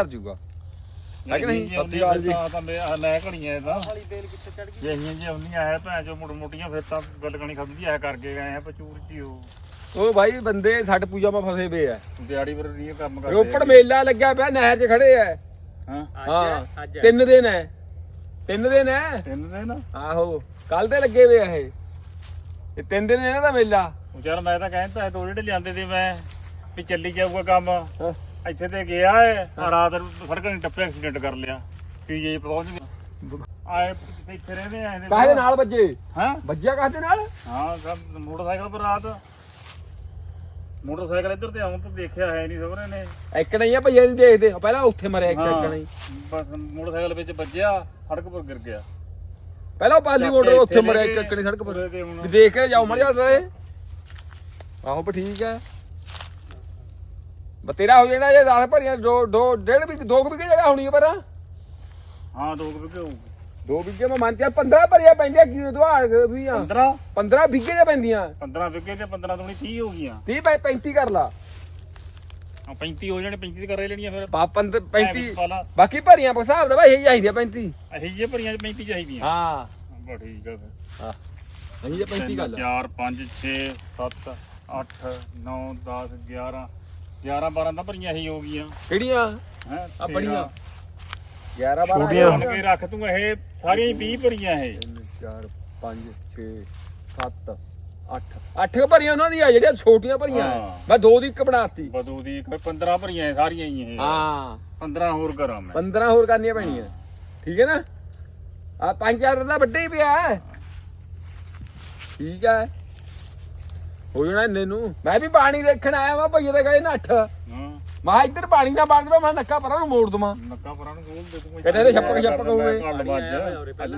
ਹਰ ਜੂਗਾ। ਹੈ ਕਿ ਨਹੀਂ? ਸਤਿ ਸ਼੍ਰੀ ਅਕਾਲ ਜੀ। ਤਾਂ ਮੈਂ ਲੈ ਘੜੀਆਂ ਇਹਦਾ। ਵਾਲੀ ਬੇਲ ਕਿੱਥੇ ਚੜ ਗਈ? ਜੇ ਅਹੀਆਂ ਜੀ ਆਉਂਦੀਆਂ ਹੈ ਭੈਣ ਜੋ ਮੁੜ ਮੁੱਟੀਆਂ ਫਿਰ ਤਾਂ ਗੱਲ ਕਣੀ ਖਤਮ ਜੀ ਐ ਕਰਕੇ ਗਏ ਆ ਪਚੂਰ ਚ ਹੀ ਉਹ। ਉਹ ਭਾਈ ਬੰਦੇ ਛੱਟ ਪੂਜਾ ਮਾ ਫਸੇ ਪਏ ਆ। ਦਿਹਾੜੀ ਪਰ ਨਹੀਂ ਕੰਮ ਕਰਦੇ ਰੋਪੜ ਮੇਲਾ ਲੱਗਿਆ ਪਿਆ ਨਹਿਰ 'ਚ ਖੜੇ ਆ। ਹਾਂ। ਹਾਂ ਅੱਜ ਤਿੰਨ ਦਿਨ ਹੈ। ਤਿੰਨ ਦਿਨ ਹੈ? ਤਿੰਨ ਦਿਨ? ਆਹੋ ਕੱਲ ਤੇ ਲੱਗੇ ਵੇ ਆ ਇਹ। ਇਹ ਤਿੰਨ ਦਿਨ ਇਹਨਾਂ ਦਾ ਮੇਲਾ। ਉਹ ਯਾਰ ਮੈਂ ਤਾਂ ਕਹਿੰਦਾ ਦੋ ਜਿਹੜੇ ਲਿਆਂਦੇ ਤੇ ਮੈਂ ਵੀ ਚੱਲੀ ਜਾਊਗਾ ਕੰਮ। ਹਾਂ। ਇੱਥੇ ਤੇ ਗਿਆ ਏ ਰਾਤ ਨੂੰ ਸੜਕ ਨੇ ਟੱਪੇ ਐਕਸੀਡੈਂਟ ਕਰ ਲਿਆ। ਪੀਜੇ ਪਹੁੰਚ ਆਏ ਇੱਥੇ ਰਹਿੰਦੇ ਆ ਇਹਦੇ ਕਾਹਦੇ ਨਾਲ। ਵੱਜੇ? ਹਾਂ? ਵੱਜਿਆ ਕਾਹਦੇ ਨਾਲ? ਹਾਂ ਸਭ ਮੋਟਰਸਾਈਕਲ ਪਰ ਰਾਤ। ਮੋਟਰਸਾਈਕਲ ਇੱਧਰ ਤੇ ਆਉਂ ਤਾਂ ਦੇਖਿਆ ਹੈ ਨਹੀਂ ਸਭਰੇ ਨੇ। ਇੱਕ ਨਹੀਂ ਆ ਭਈਆ ਨਹੀਂ ਦੇਖਦੇ ਪਹਿਲਾਂ ਉੱਥੇ ਮਰਿਆ ਇੱਕ ਇੱਕ ਨਹੀਂ। ਬਸ ਮੋਟਰਸਾਈਕਲ ਵਿੱਚ ਵੱਜਿਆ ਸੜਕ ਪਰ ਗਿਰ ਗਿਆ। ਪਹਿਲਾਂ ਪਾਲੀ ਮੋਟਰ ਇੱਥੇ ਉੱਥੇ ਮਰਿਆ ਇੱਕ ਇੱਕ ਨਹੀਂ ਸੜਕ ਪਰ। ਦੇਖ ਕੇ ਜਾਓ ਮਰ ਜਾ ਰਹੇ ਆਹੋ ਪਰ ਠੀਕ ਹੈ ਬਤੇਰਾ ਹੋ ਜਾਣਾ ਜੇ 10 ਭਰੀਆਂ ਦੋ ਦੋ ਡੇਢ ਵੀ ਦੋ ਕੁ ਵਿਗੇ ਜਗ੍ਹਾ ਹੋਣੀ ਹੈ ਪਰ। ਹਾਂ ਦੋ ਕੁ ਵਿਗੇ ਹੋਊ ਦੋ ਵਿਗੇ ਮੈਂ ਮੰਨਿਆ 15 ਭਰੀਆਂ ਪੈਂਦੀਆਂ ਕੀ ਦਵਾੜ ਵੀ ਆ। 15 15 ਵਿਗੇ ਦੇ ਪੈਂਦੀਆਂ। 15 ਵਿਗੇ ਤੇ 15 ਤੋਂ 30 ਹੋ ਗਈਆਂ। 30 ਬਾਈ 35 ਕਰ ਲਾ। ਆ 35 ਹੋ ਜਾਣੇ 35 ਤੇ ਕਰੇ ਲੈਣੀਆਂ ਫਿਰ। ਪਾ 35 ਐਵੇਂ ਪਾਲਾ ਬਾਕੀ ਭਰੀਆਂ ਹਿਸਾਬ ਦਾ ਭਾਈ ਇਹ ਚਾਹੀਦੀਆਂ 35 ਅਹੀ ਜੇ ਭਰੀਆਂ 'ਚ 35 ਚਾਹੀਦੀਆਂ। ਹਾਂ। ਬਾ ਠੀਕ ਆ ਫਿਰ ਹਾਂ। ਅਹੀਂ ਜੇ 35 ਗੱਲ 4 5 6 7 8 9 10 11 11 12 ਤਾਂ ਭਰੀਆਂ ਹੀ ਹੋ ਗਈਆਂ। ਕਿਹੜੀਆਂ? ਹੈ ਆ ਬੜੀਆਂ 11 12 ਛੋਟੀਆਂ। ਬਣ ਕੇ ਰੱਖ ਤੂੰ ਇਹ ਸਾਰੀਆਂ ਹੀ 20 ਭਰੀਆਂ ਇਹ। 4 5 6 7 8 8 ਭਰੀਆਂ ਉਹਨਾਂ ਦੀਆਂ ਜਿਹੜੀਆਂ ਛੋਟੀਆਂ ਭਰੀਆਂ ਹਾਂ। ਮੈਂ ਦੋ ਦੀ ਇੱਕ ਬਣਾਤੀ। ਬਦੂ ਦੀ ਕੋਈ 15 ਭਰੀਆਂ ਇਹ ਸਾਰੀਆਂ ਹੀ ਇਹ। ਹਾਂ। 15 ਹੋਰ ਕਰਾਂ ਮੈਂ। 15 ਹੋਰ ਕਰਨੀਆਂ ਪੈਣੀਆਂ। ਠੀਕ ਹੈ ਨਾ? ਆ ਪੰਜ ਚਾਰ ਦਾ ਵੱਡੇ ਹੀ ਪਿਆ। ਹੈ। ਠੀਕ ਹੈ। ਹੋ ਜਾਣਾ ਇੰਨੇ ਨੂੰ। ਮੈਂ ਵੀ ਪਾਣੀ ਦੇਖਣ ਆਇਆ ਵਾਂ ਭਈਏ ਦੇ ਗਏ ਨੱਠ। ਹਾਂ। ਮੈਂ ਇੱਧਰ ਪਾਣੀ ਨਾ ਜਾਵੇ ਮੈਂ ਨੱਕਾ ਪਰਾਂ ਨੂੰ ਮੋੜ ਦਵਾਂ। ਨੱਕਾ ਪਰਾਂ ਨੂੰ ਖੋਲ ਦੇ ਤੂੰ ਕਿਤੇ ਇਹਦੇ ਛੱਪਕ ਛੱਪਕ ਹੋਵੇ।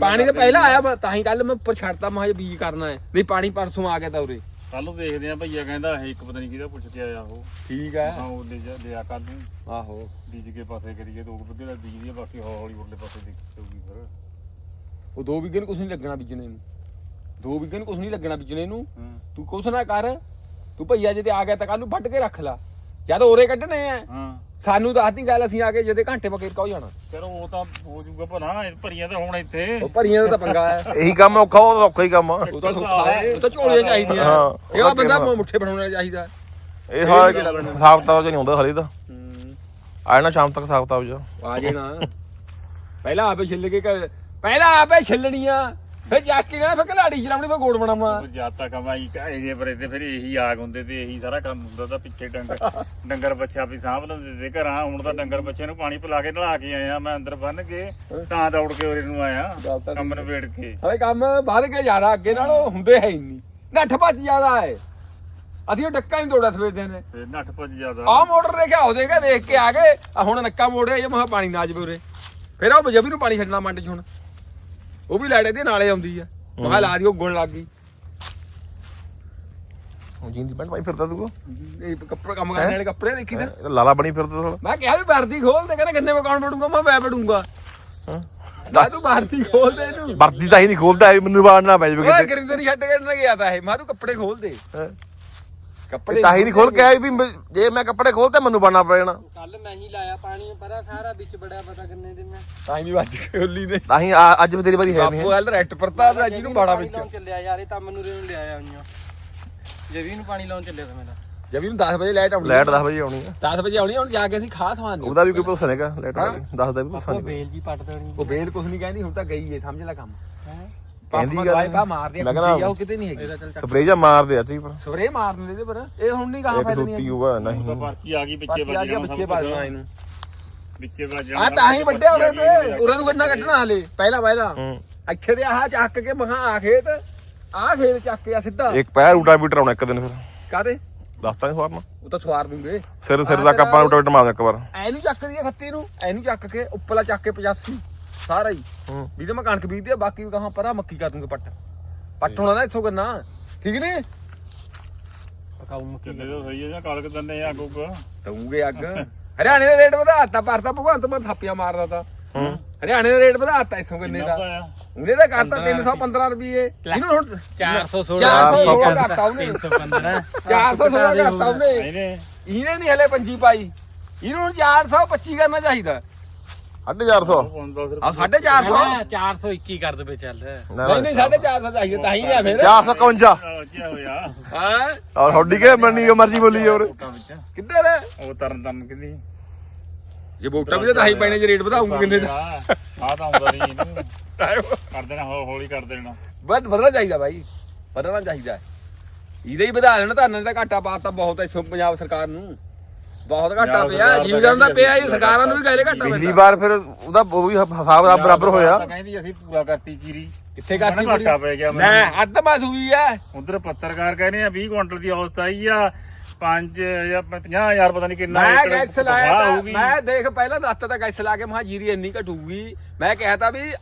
ਪਾਣੀ ਤਾਂ ਪਹਿਲਾਂ ਆਇਆ ਮੈਂ ਤਾਂ ਹੀ ਕੱਲ ਮੈਂ ਉੱਪਰ ਛੱਡਤਾ ਮੈਂ ਬੀਜ ਕਰਨਾ ਹੈ। ਵੀ ਪਾਣੀ ਪਰਸੋਂ ਆ ਗਿਆ ਤਾਂ ਉਰੇ। ਕੱਲ ਨੂੰ ਦੇਖਦੇ ਆ ਭਈਆ ਕਹਿੰਦਾ ਇਹ ਇੱਕ ਪਤਾ ਨਹੀਂ ਕਿਹਦਾ ਪੁੱਛ ਕੇ ਆਇਆ ਉਹ। ਠੀਕ ਹੈ। ਹਾਂ ਉਹ ਲੈ ਜਾ ਲਿਆ ਕੱਲ ਨੂੰ। ਆਹੋ। ਬੀਜ ਕੇ ਪਾਸੇ ਕਰੀਏ ਦੋ ਕੁ ਦਾ ਬੀਜ ਦੀ ਬਾਕੀ ਹੌਲੀ ਉਰਲੇ ਪਾਸੇ ਦੇਖੂਗੀ ਫਿਰ। ਉਹ ਦੋ ਵਿਗੇ ਨੂੰ ਕੁਝ ਨਹੀਂ ਲੱਗਣਾ ਬੀਜਣੇ ਨੂੰ। ਦੋ ਵਿਗੇ ਨੂੰ ਕੁਝ ਨਹੀਂ ਲੱਗਣਾ ਬੀਜਣੇ ਨੂੰ। ਹਾਂ। ਤੂੰ ਕੁਛ ਨਾ ਕਰ ਤੂੰ ਭਈਆ ਜੇ ਤੇ ਆ ਗਿਆ ਤਾਂ ਕੱਲ ਨੂੰ ਵੱਢ ਕੇ ਰੱਖ ਲਾ। ਜਦ ਉਰੇ ਕੱਢਣੇ ਆ। ਹਾਂ। ਸਾਨੂੰ ਦੱਸਦੀ ਗੱਲ ਅਸੀਂ ਆ ਕੇ ਜਦੇ ਘੰਟੇ ਬਕੇਰ ਕਹੋ ਜਾਣਾ। ਚਲੋ ਉਹ ਤਾਂ ਹੋ ਜਾਊਗਾ ਭਲਾ ਇਹ ਭਰੀਆਂ ਤਾਂ ਹੁਣ ਇੱਥੇ। ਉਹ ਭਰੀਆਂ ਦਾ ਤਾਂ ਪੰਗਾ ਹੈ। ਇਹੀ ਕੰਮ ਔਖਾ ਉਹ ਔਖਾ ਹੀ ਕੰਮ ਆ। ਉਹ ਤਾਂ ਸੌਖਾ ਹੈ ਉਹ ਤਾਂ ਝੋਲੀਆਂ ਚਾਹੀਦੀਆਂ। ਹਾਂ, ਇਹ ਆ ਉਹਦਾ ਬੰਦਾ ਕਿਹੜਾ? ਮੁੱਠੇ ਬਣਾਉਣਾ ਚਾਹੀਦਾ। ਇਹ ਸਾਰਾ ਹਿਸਾਬ ਕਿਤਾਬ ਚ ਨਹੀਂ ਹੁੰਦਾ ਹਲੇ ਤਾਂ। ਆ ਜਾਣਾ ਸ਼ਾਮ ਤੱਕ ਹਿਸਾਬ ਕਿਤਾਬ ਚ ਆ ਜਾਣਾ। ਪਹਿਲਾਂ ਆਪੇ ਛਿੱਲ ਕੇ ਘਰ- ਪਹਿਲਾਂ ਆਪੇ ਛਿੱਲਣੀਆਂ। ਫਿਰ ਜਾ ਕੇ ਗਏ ਫਿਰ ਕਲਾੜੀ ਚਲਾਉਣੀ ਫਿਰ ਗੋੜ ਬਣਾਵਾਂ ਜਾਤਾ ਕਮਾਈ ਕਾਏ ਜੇ ਪਰੇ ਤੇ ਫਿਰ ਇਹੀ ਆਗ ਹੁੰਦੇ ਤੇ ਇਹੀ ਸਾਰਾ ਕੰਮ ਹੁੰਦਾ ਤਾਂ ਪਿੱਛੇ ਡੰਗਰ ਡੰਗਰ ਬੱਚਾ ਵੀ ਸਾਂਭ ਲੈਂਦੇ ਤੇ ਘਰਾਂ ਹੁਣ ਤਾਂ ਡੰਗਰ ਬੱਚੇ ਨੂੰ ਪਾਣੀ ਪਿਲਾ ਕੇ ਨਲਾ ਕੇ ਆਇਆ ਮੈਂ ਅੰਦਰ ਬੰਨ ਕੇ ਤਾਂ ਦੌੜ ਕੇ ਉਰੇ ਨੂੰ ਆਇਆ ਕੰਮ ਨਵੇੜ ਕੇ। ਹਲੇ ਕੰਮ ਵੱਧ ਕੇ ਜ਼ਿਆਦਾ ਅੱਗੇ ਨਾਲੋਂ ਹੁੰਦੇ ਹੈ ਨਹੀਂ। ਨੱਠ ਭੱਜ ਜ਼ਿਆਦਾ ਹੈ। ਅਸੀਂ ਉਹ ਡੱਕਾ ਨਹੀਂ ਤੋੜਿਆ ਸਵੇਰ ਦੇ ਨੇ। ਨੱਠ ਭੱਜ ਜ਼ਿਆਦਾ। ਆਹ ਮੋਟਰ ਦੇਖਿਆ ਹੋ ਦੇਗਾ ਦੇਖ ਕੇ ਆ ਗਏ ਆ ਹੁਣ ਨੱਕਾ ਮੋੜਿਆ ਜੇ ਮਹਾ ਪਾਣੀ ਨਾ ਜਵੇ ਉਰੇ। ਫਿਰ ਉਹ ਜਬੀ ਨੂੰ ਪਾਣੀ ਛੱਡਣਾ ਮੰਡ ਚ ਹੁਣ। ਉਹ ਵੀ ਲੈੜੇ ਦੇ ਨਾਲੇ ਆਉਂਦੀ ਆ। ਮੈਂ ਕਿਹਾ ਲਾ ਦਿਓ ਗੁਣ ਲੱਗ ਗਈ। ਹੁਣ ਜਿੰਦੀ ਬੰਦ ਪਾਈ ਫਿਰਦਾ ਤੂੰ ਇਹ ਕੱਪੜੇ ਕੰਮ ਕਰਨ ਵਾਲੇ ਕੱਪੜੇ ਦੇਖੀ ਤਾਂ। ਇਹ ਤਾਂ ਲਾਲਾ ਬਣੀ ਫਿਰਦਾ ਥੋੜਾ ਮੈਂ ਕਿਹਾ ਵੀ ਵਰਦੀ ਖੋਲ ਦੇ ਕਹਿੰਦਾ ਕਿੰਨੇ ਮੈਂ ਕੌਣ ਬੜੂੰਗਾ ਮੈਂ ਵੈ ਬੜੂੰਗਾ ਮੈਂ ਤੂੰ ਵਰਦੀ ਖੋਲ ਦੇ ਇਹਨੂੰ। ਵਰਦੀ ਤਾਂ ਹੀ ਨਹੀਂ ਖੋਲਦਾ ਮੈਨੂੰ ਬਾੜਨਾ ਪੈ ਜਾਵੇ ਕਿਤੇ। ਗਰਿੰਦਰ ਨਹੀਂ ਛੱਡ ਕੇ ਨਾ ਗਿਆ ਤਾਂ ਇਹ। ਮੈਂ ਤੂੰ ਕੱਪੜੇ ਖੋਲ ਦੇ। ਹੈਂ? ਕੱਪੜੇ ਤਾਂ ਹੀ ਨਹੀਂ ਖੋਲ ਕੇ ਆਈ ਵੀ ਮੈਂ- ਜੇ ਮੈਂ ਕੱਪੜੇ ਖੋਲਤੇ ਮੈਨੂੰ ਬਾੜਨਾ ਪੈ ਜਾਣਾ ਕੱਲ ਮੈਂ ਹੀ ਲਾਇਆ ਪਾਣੀ ਪਰਾ ਸਾਰਾ ਵਿੱਚ ਬੜਿਆ ਪਤਾ ਕਿੰਨੇ ਦਿਨ ਮੈਂ ਤਾਂ ਹੀ ਵੱਜ ਕੇ ਹੋਲੀ ਨੇ। ਤਾਂ ਹੀ ਆ- ਅੱਜ ਵੀ ਤੇਰੀ ਵਾਰੀ ਹੈ ਨਹੀਂ ਆਪੋ ਗੱਲ ਰੈਟ ਪ੍ਰਤਾਪ ਦਾ ਜੀ ਨੂੰ ਬਾੜਾ ਵਿੱਚ ਲਾਉਣ ਚੱਲਿਆ ਯਾਰ ਇਹ ਤਾਂ ਮੈਨੂੰ ਰੇਣ ਲਿਆਇਆ ਆਈਆਂ ਜਵੀ ਨੂੰ ਪਾਣੀ ਲਾਉਣ ਚੱਲਿਆ ਤਾਂ ਮੈਂ ਤਾਂ। ਜਬੀ ਨੂੰ 10 ਵਜੇ ਲਾਈਟ ਆਉਣੀ ਲਾਈਟ 10 ਵਜੇ ਆਉਣੀ ਆ। 10 ਵਜੇ ਆਉਣੀ ਆ, ਹੁਣ ਜਾ ਕੇ ਅਸੀਂ ਖਾ ਸਵਾਨ ਉਹਦਾ ਵੀ ਕੋਈ ਭਰੋਸਾ ਨਹੀਂਗਾ ਲਾਈਟ ਦਾ। ਵੀ ਭਰੋਸਾ ਉਹ ਨਹੀਂ ਬੇਲ ਜੀ ਪੱਟ ਦੇਣੀ। ਉਹ ਬੇਲ ਕੁਛ ਨਹੀਂ ਕਹਿੰਦੀ ਹੁਣ ਤਾਂ ਗਈ ਏ ਸਮਝ ਲੈ ਕੰਮ। ਕਹਿੰਦੀ ਗੱਲ ਵਾਈਫਾ ਮਾਰਦੀ ਆ ਮੈਂ ਕਹਿੰਦਾ- ਕੁੱਤੀ ਆ, ਉਹ ਕਿਤੇ ਨਹੀਂ ਹੈਗੀ। ਸਪਰੇਅ ਜਾਂ ਮਾਰਦੇ ਆ ਠੀਕ ਪਰ। ਸਵਰੇ ਮਾਰਨ ਦੇ ਇਹਦੇ ਪਰ ਇਹ ਹੁਣ ਨਹੀਂ ਕਹਾ ਇੱਕ ਫਾਇਦਾ ਨਹੀਂ ਸੁੱਤੀ ਤਾਂ ਨਹੀਂ। ਪਰਚੀ ਆ ਗਈ ਵਿੱਚੇ ਆ ਵੱਜ ਗਿਆ ਜਾਣਾ ਬੱਚੇ ਬਾਜਣਾ ਇਹਨੂੰ। ਵਿੱਚੇ ਵੱਜ ਆ ਤਾਂ ਹੀ ਵੱਡੇ ਹੋ ਰਹੇ ਤੇ ਉਰਾਂ ਨੂੰ ਕੱਢਣਾ ਕੱਢਣਾ ਹਲੇ? ਪਹਿਲਾਂ ਪਹਿਲਾਂ। ਹੂੰ। ਇੱਥੇ ਦੇ ਆਹ ਚੱਕ ਕੇ ਮਹਾ ਆ ਖੇਤ ਆ ਖੇਤ ਚੱਕ ਕੇ ਆ ਸਿੱਧਾ। ਇੱਕ ਪੈਰ ਰੂਟਾ ਬੀਟਰ ਆਉਣਾ ਇੱਕ ਦਿਨ ਫਿਰ। ਕਾਦੇ ਦੱਸਤਾ ਨਹੀਂ ਫਾਰਨਾ ਉਹ ਤਾਂ ਸਵਾਰ ਦੂੰਗੇ। ਸਿਰ ਸਿਰ ਤੱਕ ਆਪਾਂ ਰੂਟਾ ਬੀਟਰ ਮਾਰਦੇ ਇੱਕ ਵਾਰ। ਐ ਨੂੰ ਚੱਕ ਦੀ ਖੱਤੀ ਨੂੰ ਐ ਨੂੰ ਚੱਕ ਕੇ ਉੱਪਰਲਾ ਚੱਕ ਕੇ 85 ਸਾਰਾ ਹੀ। ਹੂੰ। ਵੀ ਤੇ ਮੈਂ ਕਣਕ ਬੀਜਦੀ ਆ ਬਾਕੀ ਵੀ ਕਹਾਂ ਪਰਾਂ ਮੱਕੀ ਕਰ ਦੂੰਗੇ ਪੱਟ। ਪੱਟ ਹੋਣਾ ਨਾ ਇੱਥੋਂ ਕਰਨਾ ਠੀਕ ਨਹੀਂ ਪਕਾਉ ਮੱਕੀ ਚੱਲੇ ਤਾਂ ਸਹੀ ਹੈ ਜਾਂ ਕਾਲਕ ਦੰਨੇ ਆ ਗੁੱਗ ਦਊਂਗੇ ਅੱਗ। ਹਰਿਆਣੇ ਦਾ ਰੇਟ ਵਧਾਤਾ ਪਰਤਾ ਭਗਵੰਤ ਮਾਨ ਥਾਪੀਆਂ ਮਾਰਦਾ ਤਾ। ਹੂੰ। ਹਰਿਆਣੇ ਦਾ ਰੇਟ ਵਧਾਤਾ ਇਸੋਂ ਕਿੰਨੇ ਦਾ। ਉਹਨੇ ਤਾਂ ਕਰਤਾ 315 ਰੁਪਏ। ਇਹਨੂੰ ਹੁਣ 416 416 ਕਰਤਾ ਉਹਨੇ। 315 416 ਕਰਤਾ ਉਹਨੇ। ਇਹਨੇ ਇਹਨੇ ਨਹੀਂ ਹਲੇ ਪੰਜੀ ਪਾਈ। ਇਹਨੂੰ ਹੁਣ 425 ਕਰਨਾ ਚਾਹੀਦਾ। 450 ਆ 450 ਨਾ 421 ਕਰ ਦੇਵੇ ਚੱਲ। ਨਹੀਂ ਨਹੀਂ 450 ਚਾਹੀਦਾ ਤਾਂ ਹੀ ਆ ਫਿਰ। 451 ਕੀ ਹੋਇਆ। ਹਾਂ? ਔਰ ਹੌਡੀ ਕੇ ਮੰਨੀ ਜੋ ਮਰਜ਼ੀ ਬੋਲੀ ਹੋਰ ਲੋਕਾਂ ਵਿੱਚ। ਕਿੱਧਰ ਹੈ? ਉਹ ਤਰਨ ਤਰਨ ਕਿੰਨੀ ਜੇ ਵੋਟਾਂ ਵੀ ਤਾਂ ਹੀ ਪੈਣੇ ਜੇ ਰੇਟ ਵਧਾਉਂਗੇ ਕਿੰਨੇ ਦਾ? ਆ ਤਾਂ ਆਉਂਦਾ ਨਹੀਂ ਇਹਨੂੰ। ਕਰ ਦੇਣਾ ਹੌ- ਹੌਲੀ ਕਰ ਦੇਣਾ। ਬਸ ਵਧਣਾ ਚਾਹੀਦਾ ਭਾਈ ਵਧਣਾ ਚਾਹੀਦਾ। ਇਹਦੇ ਹੀ ਵਧਾ ਲੈਣਾ ਤਾਂ ਦਾ ਘਾਟਾ ਪਾਤਾ ਬਹੁਤ ਇੱਥੋਂ ਪੰਜਾਬ ਸਰਕਾਰ ਨੂੰ। ਬਹੁਤ ਘਾਟਾ ਪਿਆ ਸਰਕਾਰ ਜੀਵਦਾਂ ਦਾ ਪਿਆ ਇਹ ਸਰਕਾਰਾਂ ਨੂੰ ਵੀ ਗਾਇਲੇ ਘਾਟਾ ਪਿਛਲੀ ਪੈਂਦਾ। ਵਾਰ ਫਿਰ ਉਹਦਾ ਉਹ ਵੀ ਹਿਸਾਬ ਦਾ ਬਰਾਬਰ ਹੋਇਆ। ਤਾਂ ਕਹਿੰਦੀ ਅਸੀਂ ਪੂਰਾ ਕਰਤੀ ਚੀਰੀ। ਕਿੱਥੇ ਕਹਿੰਦਾ ਕਰਤੀ ਘਾਟਾ ਪੈ ਗਿਆ ਮੈਂ ਅੱਧ ਮਾਸ ਹੋਈ ਆ। ਉਧਰ ਪੱਤਰਕਾਰ ਕਹਿੰਦੇ ਆ 20 ਕੁਇੰਟਲ ਦੀ ਔਸਤ ਆਈ ਆ 5 ਜਾਂ 50000 ਪਤਾ ਨਹੀਂ ਕਿੰਨਾ ਮੈਂ ਗੈਸ ਲਾਇਆ ਤਾਂ। ਮੈਂ ਦੇਖ ਪਹਿਲਾਂ ਦੱਸਤਾ ਤਾਂ ਗੈਸ ਲਾ ਕੇ ਮਹਾ ਜੀਰੀ ਇੰਨੀ ਘਟੂਗੀ। ਮੈਂ ਕਿਹਾ ਤਾਂ ਵੀ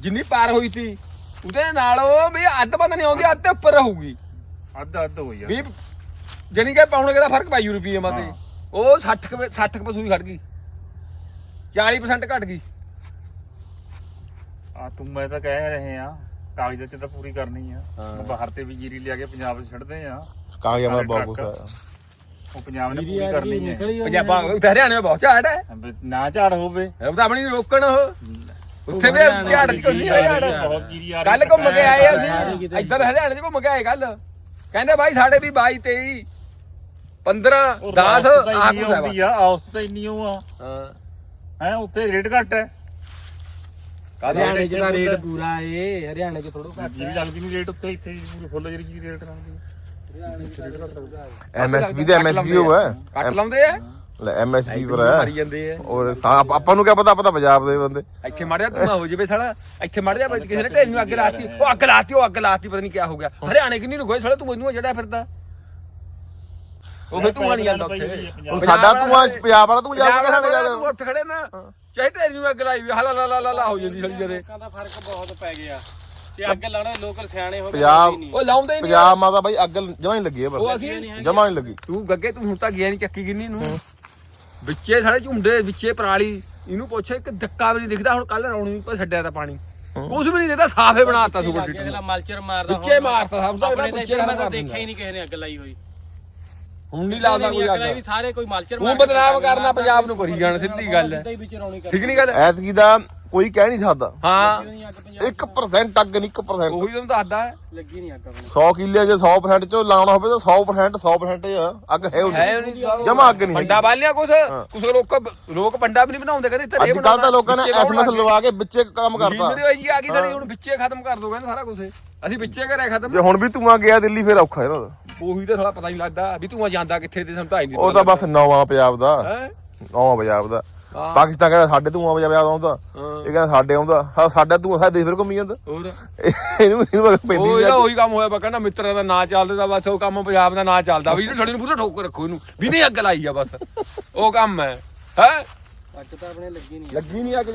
ਜਿੰਨੀ ਪਾਰ ਹੋਈ ਸੀ ਉਹਦੇ ਨਾਲ ਉਹ ਵੀ ਅੱਧ ਪਤਾ ਨਹੀਂ ਆਉਂਦੀ ਅੱਧ ਉੱਪਰ ਰਹੂਗੀ। ਅੱਧ ਅੱਧ ਹੋਈ ਆ। ਵੀ ਜਾਨੀ ਕਿ ਪਾਉਣੇ ਦਾ ਫ਼ਰਕ ਪਾਈ ਰੁਪਏ ਮਾਤੇ। ਉਹ 60 ਕੁ- 60 ਕੁ ਪਸੂਈ ਖੜ ਗਈ। 40% ਘਟ ਗਈ। ਆ ਤੂੰ ਮੈਂ ਤਾਂ ਕਹਿ ਰਹੇ ਆ ਕਾਗਜ਼ਾਂ 'ਚ ਤਾਂ ਪੂਰੀ ਕਰਨੀ ਆ। ਹਾਂ। ਬਾਹਰ ਤੇ ਵੀ ਜੀਰੀ ਲਿਆ ਕੇ ਪੰਜਾਬ 'ਚ ਛੱਡਦੇ ਆ। ਕਾਗਜ਼ਾਂ ਦਾ ਬਹੁਤ ਕੁਛ ਉਹ ਪੰਜਾਬ ਨੇ ਪੂਰੀ ਕਰਨੀ ਹੈ ਪੰਜਾਬਾ ਹਰਿਆਣੇ ਵਿੱਚ ਬਹੁਤ ਝਾੜ ਹੈ। ਵੀ ਨਾ ਝਾੜ ਹੋਵੇ। ਉਹ ਤਾਂ ਆਪਣੀ ਰੋਕਣ ਉਹ। ਉੱਥੇ ਵੀ ਝਾੜ ਦੀ ਕੋਈ ਨਹੀਂ ਝਾੜ। ਬਹੁਤ ਜੀਰੀ ਆ ਰਹੀ ਕੱਲ ਘੁੰਮ ਕੇ ਆਏ ਅਸੀਂ। ਇੱਧਰ ਹਰਿਆਣੇ 'ਚ ਘੁੰਮ ਕੇ ਆਏ ਕੱਲ ਕਹਿੰਦੇ ਬਾਈ ਸਾਡੇ ਵੀ 22 23 15 ਉਹ 10 ਔਸਤ ਤਾਂ ਆਹ ਇੰਨੀ ਕੁਛ ਹੈ ਆਉਂਦੀ ਆ ਔਸਤ ਤਾਂ ਇੰਨੀ ਓ ਆ। ਹਾਂ। ਹੈ ਉੱਥੇ ਰੇਟ ਘੱਟ ਹੈ। ਹਰਿਆਣੇ ਚ ਦਾ ਰੇਟ ਪੂਰਾ ਏ ਹਰਿਆਣੇ ਚ ਥੋੜਾ ਘੱਟ ਜੀਰੀ ਲੱਗਦੀ ਨਹੀਂ ਰੇਟ ਉੱਤੇ ਇੱਥੇ ਪੂਰੀ ਫੁੱਲ ਜਿਹੜੀ ਜੀਰੀ ਰੇਟ ਲਾਉਂਦੀ ਐਮਐਸਪੀ ਤੇ ਐਮਐਸਪੀ ਹੋਇਆ ਕੱਟ ਲਾਉਂਦੇ ਆ। ਲੈ ਐਮਐਸਪੀ ਪਰ ਮਾਰੀ ਹੈ ਜਾਂਦੇ ਆ। ਔਰ ਤਾਂ ਆਪ- ਆਪਾਂ ਨੂੰ ਕਿਆ ਪਤਾ ਪਤਾ ਪੰਜਾਬ ਦੇ ਬੰਦੇ। ਇੱਥੇ ਮੜ ਜਾ ਤੂੰ ਹੋ ਜਵੇ ਸਾਲਾ। ਇੱਥੇ ਮੜ ਜਾ ਕਿਸੇ ਨੇ ਢੇਰ ਨੂੰ ਅੱਗ ਲਾਤੀ। ਉਹ ਅੱਗ ਲਾਤੀ ਉਹ ਅੱਗ ਲਾਤੀ ਪਤਾ ਨਹੀਂ ਕੀ ਹੋ ਗਿਆ। ਹਰਿਆਣੇ ਕਿੰਨੀ ਨੂੰ ਗੋਏ? ਸਾਲਾ ਤੂੰ ਮੈਨੂੰ ਜਿਹੜਾ ਫਿਰਦਾ। ਉਹ ਫਿਰ ਤੂੰ ਨਹੀਂ ਜਾਂਦਾ ਉੱਥੇ ਹੁਣ ਸਾਡਾ ਤੂੰ ਆ ਪੰਜਾਬ ਵਾਲਾ ਤੂੰ ਜਾ ਕੇ ਪੰਜਾਬ ਸਾਡੇ ਜਾ ਉੱਠ ਖੜੇ ਨਾ। ਚਾਹੇ ਢੇਰ ਨੂੰ ਅੱਗ ਲਾਈ ਵੀ ਹਲਾ ਲਾ ਲਾ ਲਾ ਹੋ ਜਾਂਦੀ ਸਾਲੀ ਜਦੇ ਲੋਕਾਂ ਦਾ ਫ਼ਰਕ ਬਹੁਤ ਪੈ ਗਿਆ। ਤੇ ਅੱਗੇ ਲਾਣਾ ਲੋਕਲ ਸਿਆਣੇ ਹੋ ਗਏ ਪੰਜਾਬ- ਨਹੀਂ। ਉਹ ਲਾਉਂਦੇ ਨਹੀਂ ਪੰਜਾਬ ਮਾਤਾ ਬਾਈ ਅੱਗ ਜਮਾ ਨਹੀਂ ਲੱਗੀ ਹੈ ਉਹ ਪਰ ਅਸੀਂ ਜਮਾ ਨਹੀਂ ਲੱਗੀ। ਤੂੰ ਗੱਗੇ ਤੂੰ ਹੁਣ ਤਾਂ ਗਿਆ ਨਹੀਂ ਚੱਕੀ ਗਿੰਨੀ ਨੂੰ। ਵਿੱਚੇ ਸਾਡੇ ਝੁੰਡੇ ਵਿੱਚੇ ਪਰਾਲੀ। ਇਹਨੂੰ ਪੁੱਛੇ ਇੱਕ ਧੱਕਾ ਵੀ ਨਹੀਂ ਦਿਖਦਾ। ਹੁਣ ਕੱਲ ਰੌਣੀ ਪਾ ਛੱਡਿਆ ਤਾਂ ਪਾਣੀ। ਕੁਝ ਵੀ ਨਹੀਂ ਦਿਖਦਾ ਸਾਫੇ ਬਣਾਤਾ ਸੁਪਰ ਅਗਲਾ ਮਲਚਰ ਮਾਰਦਾ ਵਿੱਚੇ ਮਾਰਤਾ ਸਭ ਤੋਂ ਆਪਣੇ ਇਹਦਾ ਵਿੱਚੇ ਮੈਂ ਦੇਖਿਆ ਹੀ ਨਹੀਂ ਕਿਸੇ ਨੇ ਅੱਗ ਲਾਈ ਹੋਈ। ਹੁਣ ਨਹੀਂ ਲਾਉਂਦਾ ਕੋਈ ਅੱਗ। ਲਾਈ ਵੀ ਸਾਰੇ ਕੋਈ ਮਲਚਰ ਤੂੰ ਬਦਨਾਮ ਕਰਨਾ ਪੰਜਾਬ ਨੂੰ ਕਰੀ ਜਾਣ ਸਿੱਧੀ ਗੱਲ ਹੈ। ਠੀਕ ਨਹੀਂ ਗੱਲ? ਐਤਕੀ ਦਾ ਕੋਈ ਕਹਿ ਨਹੀਂ ਸਕਦਾ। ਹਾਂ। ਨਹੀਂ ਅੱਗ ਪੰਜਾਬ 1% ਅੱਗ ਨਹੀਂ 1% ਉਹੀ ਤੁਹਾਨੂੰ ਦੱਸਦਾ ਲੱਗੀ ਨਹੀਂ ਅੱਗ ਆਪਣੀ। 100 ਕਿੱਲੇ ਜੇ 100% ਚੋਂ ਲਾਉਣਾ ਹੋਵੇ ਤਾਂ 100% 100% ਹੀ ਆ। ਅੱਗ ਹੈ ਹੈ ਉਹ ਜਮਾ ਅੱਗ ਨਹੀਂ ਪੰਡਾ ਵਾਲਿਆਂ ਕੁਛ? ਕੁਛ ਲੋਕ ਲੋਕ ਪੰਡਾ ਵੀ ਨਹੀਂ ਬਣਾਉਂਦੇ ਕਹਿੰਦੇ ਇੱਥੇ ਅੱਜ ਕੱਲ ਤਾਂ ਲੋਕਾਂ ਨੇ ਐਸਐਮਐਸ ਲਵਾ ਕੇ ਵਿੱਚੇ ਕੰਮ ਕਰਤਾ। ਜੀ ਆ ਗਈ ਸਾਡੀ ਹੁਣ ਵਿੱਚੇ ਖਤਮ ਕਰ ਦੋ ਕਹਿੰਦੇ ਸਾਰਾ ਕੁਝ ਅਸੀਂ ਵਿੱਚੇ ਕਰਿਆ ਖਤਮ। ਜੇ ਹੁਣ ਵੀ ਧੂਆਂ ਗਿਆ ਦਿੱਲੀ ਫਿਰ ਔਖਾ ਇਹਨਾਂ ਦਾ ਉਹੀ ਤਾਂ ਸਾਲਾ ਪਤਾ ਨਹੀਂ ਲੱਗਦਾ ਵੀ ਤੂੰ ਜਾਂਦਾ ਕਿੱਥੇ ਤੇ ਸਾਨੂੰ ਤਾਂ ਹੀ ਨਹੀਂ ਉਹ ਤਾਂ ਬਸ ਨੌਵਾਂ ਪੰਜਾਬ ਦਾ। ਹੈ? ਨੌਵਾਂ ਪੰਜਾਬ ਦਾ। ਹਾਂ। ਪਾਕਿਸਤਾਨ ਕਹਿੰਦਾ ਸਾਡੇ ਧੂਆਂ ਪੰਜਾਬ ਆਉਂਦਾ। ਹਾਂ। ਇਹ ਕਹਿੰਦਾ ਸਾਡੇ ਆਉਂਦਾ। ਹਾਂ ਸਾਡਾ ਧੂਆਂ ਸਾਡੇ ਦੇਸ਼ ਫਿਰ ਘੁੰਮੀ ਜਾਂਦਾ। ਹੋਰ? ਇਹਨੂੰ ਇਹਨੂੰ ਪੈਂਦੀ ਉਹ ਇਹਦਾ ਉਹੀ ਕੰਮ ਹੋਇਆ ਬਕਾ ਨਾ ਮਿੱਤਰਾਂ ਦਾ ਨਾਂ ਚੱਲਦਾ ਬਸ ਉਹ ਕੰਮ ਪੰਜਾਬ ਦਾ ਨਾਂ ਚੱਲਦਾ। ਵੀ ਇਹਨੂੰ ਛੜੀ ਨੂੰ ਪੂਰਾ ਠੋਕ ਕੇ ਰੱਖੋ ਇਹਨੂੰ। ਵੀ ਨਹੀਂ ਅੱਗ ਲਾਈ ਆ ਬਸ। ਉਹ ਕੰਮ ਹੈ। ਹੈ? ਅੱਗ ਤਾਂ ਆਪਣੇ ਲੱਗੀ ਨਹੀਂ ਲੱਗੀ ਨਹੀਂ ਅੱਗ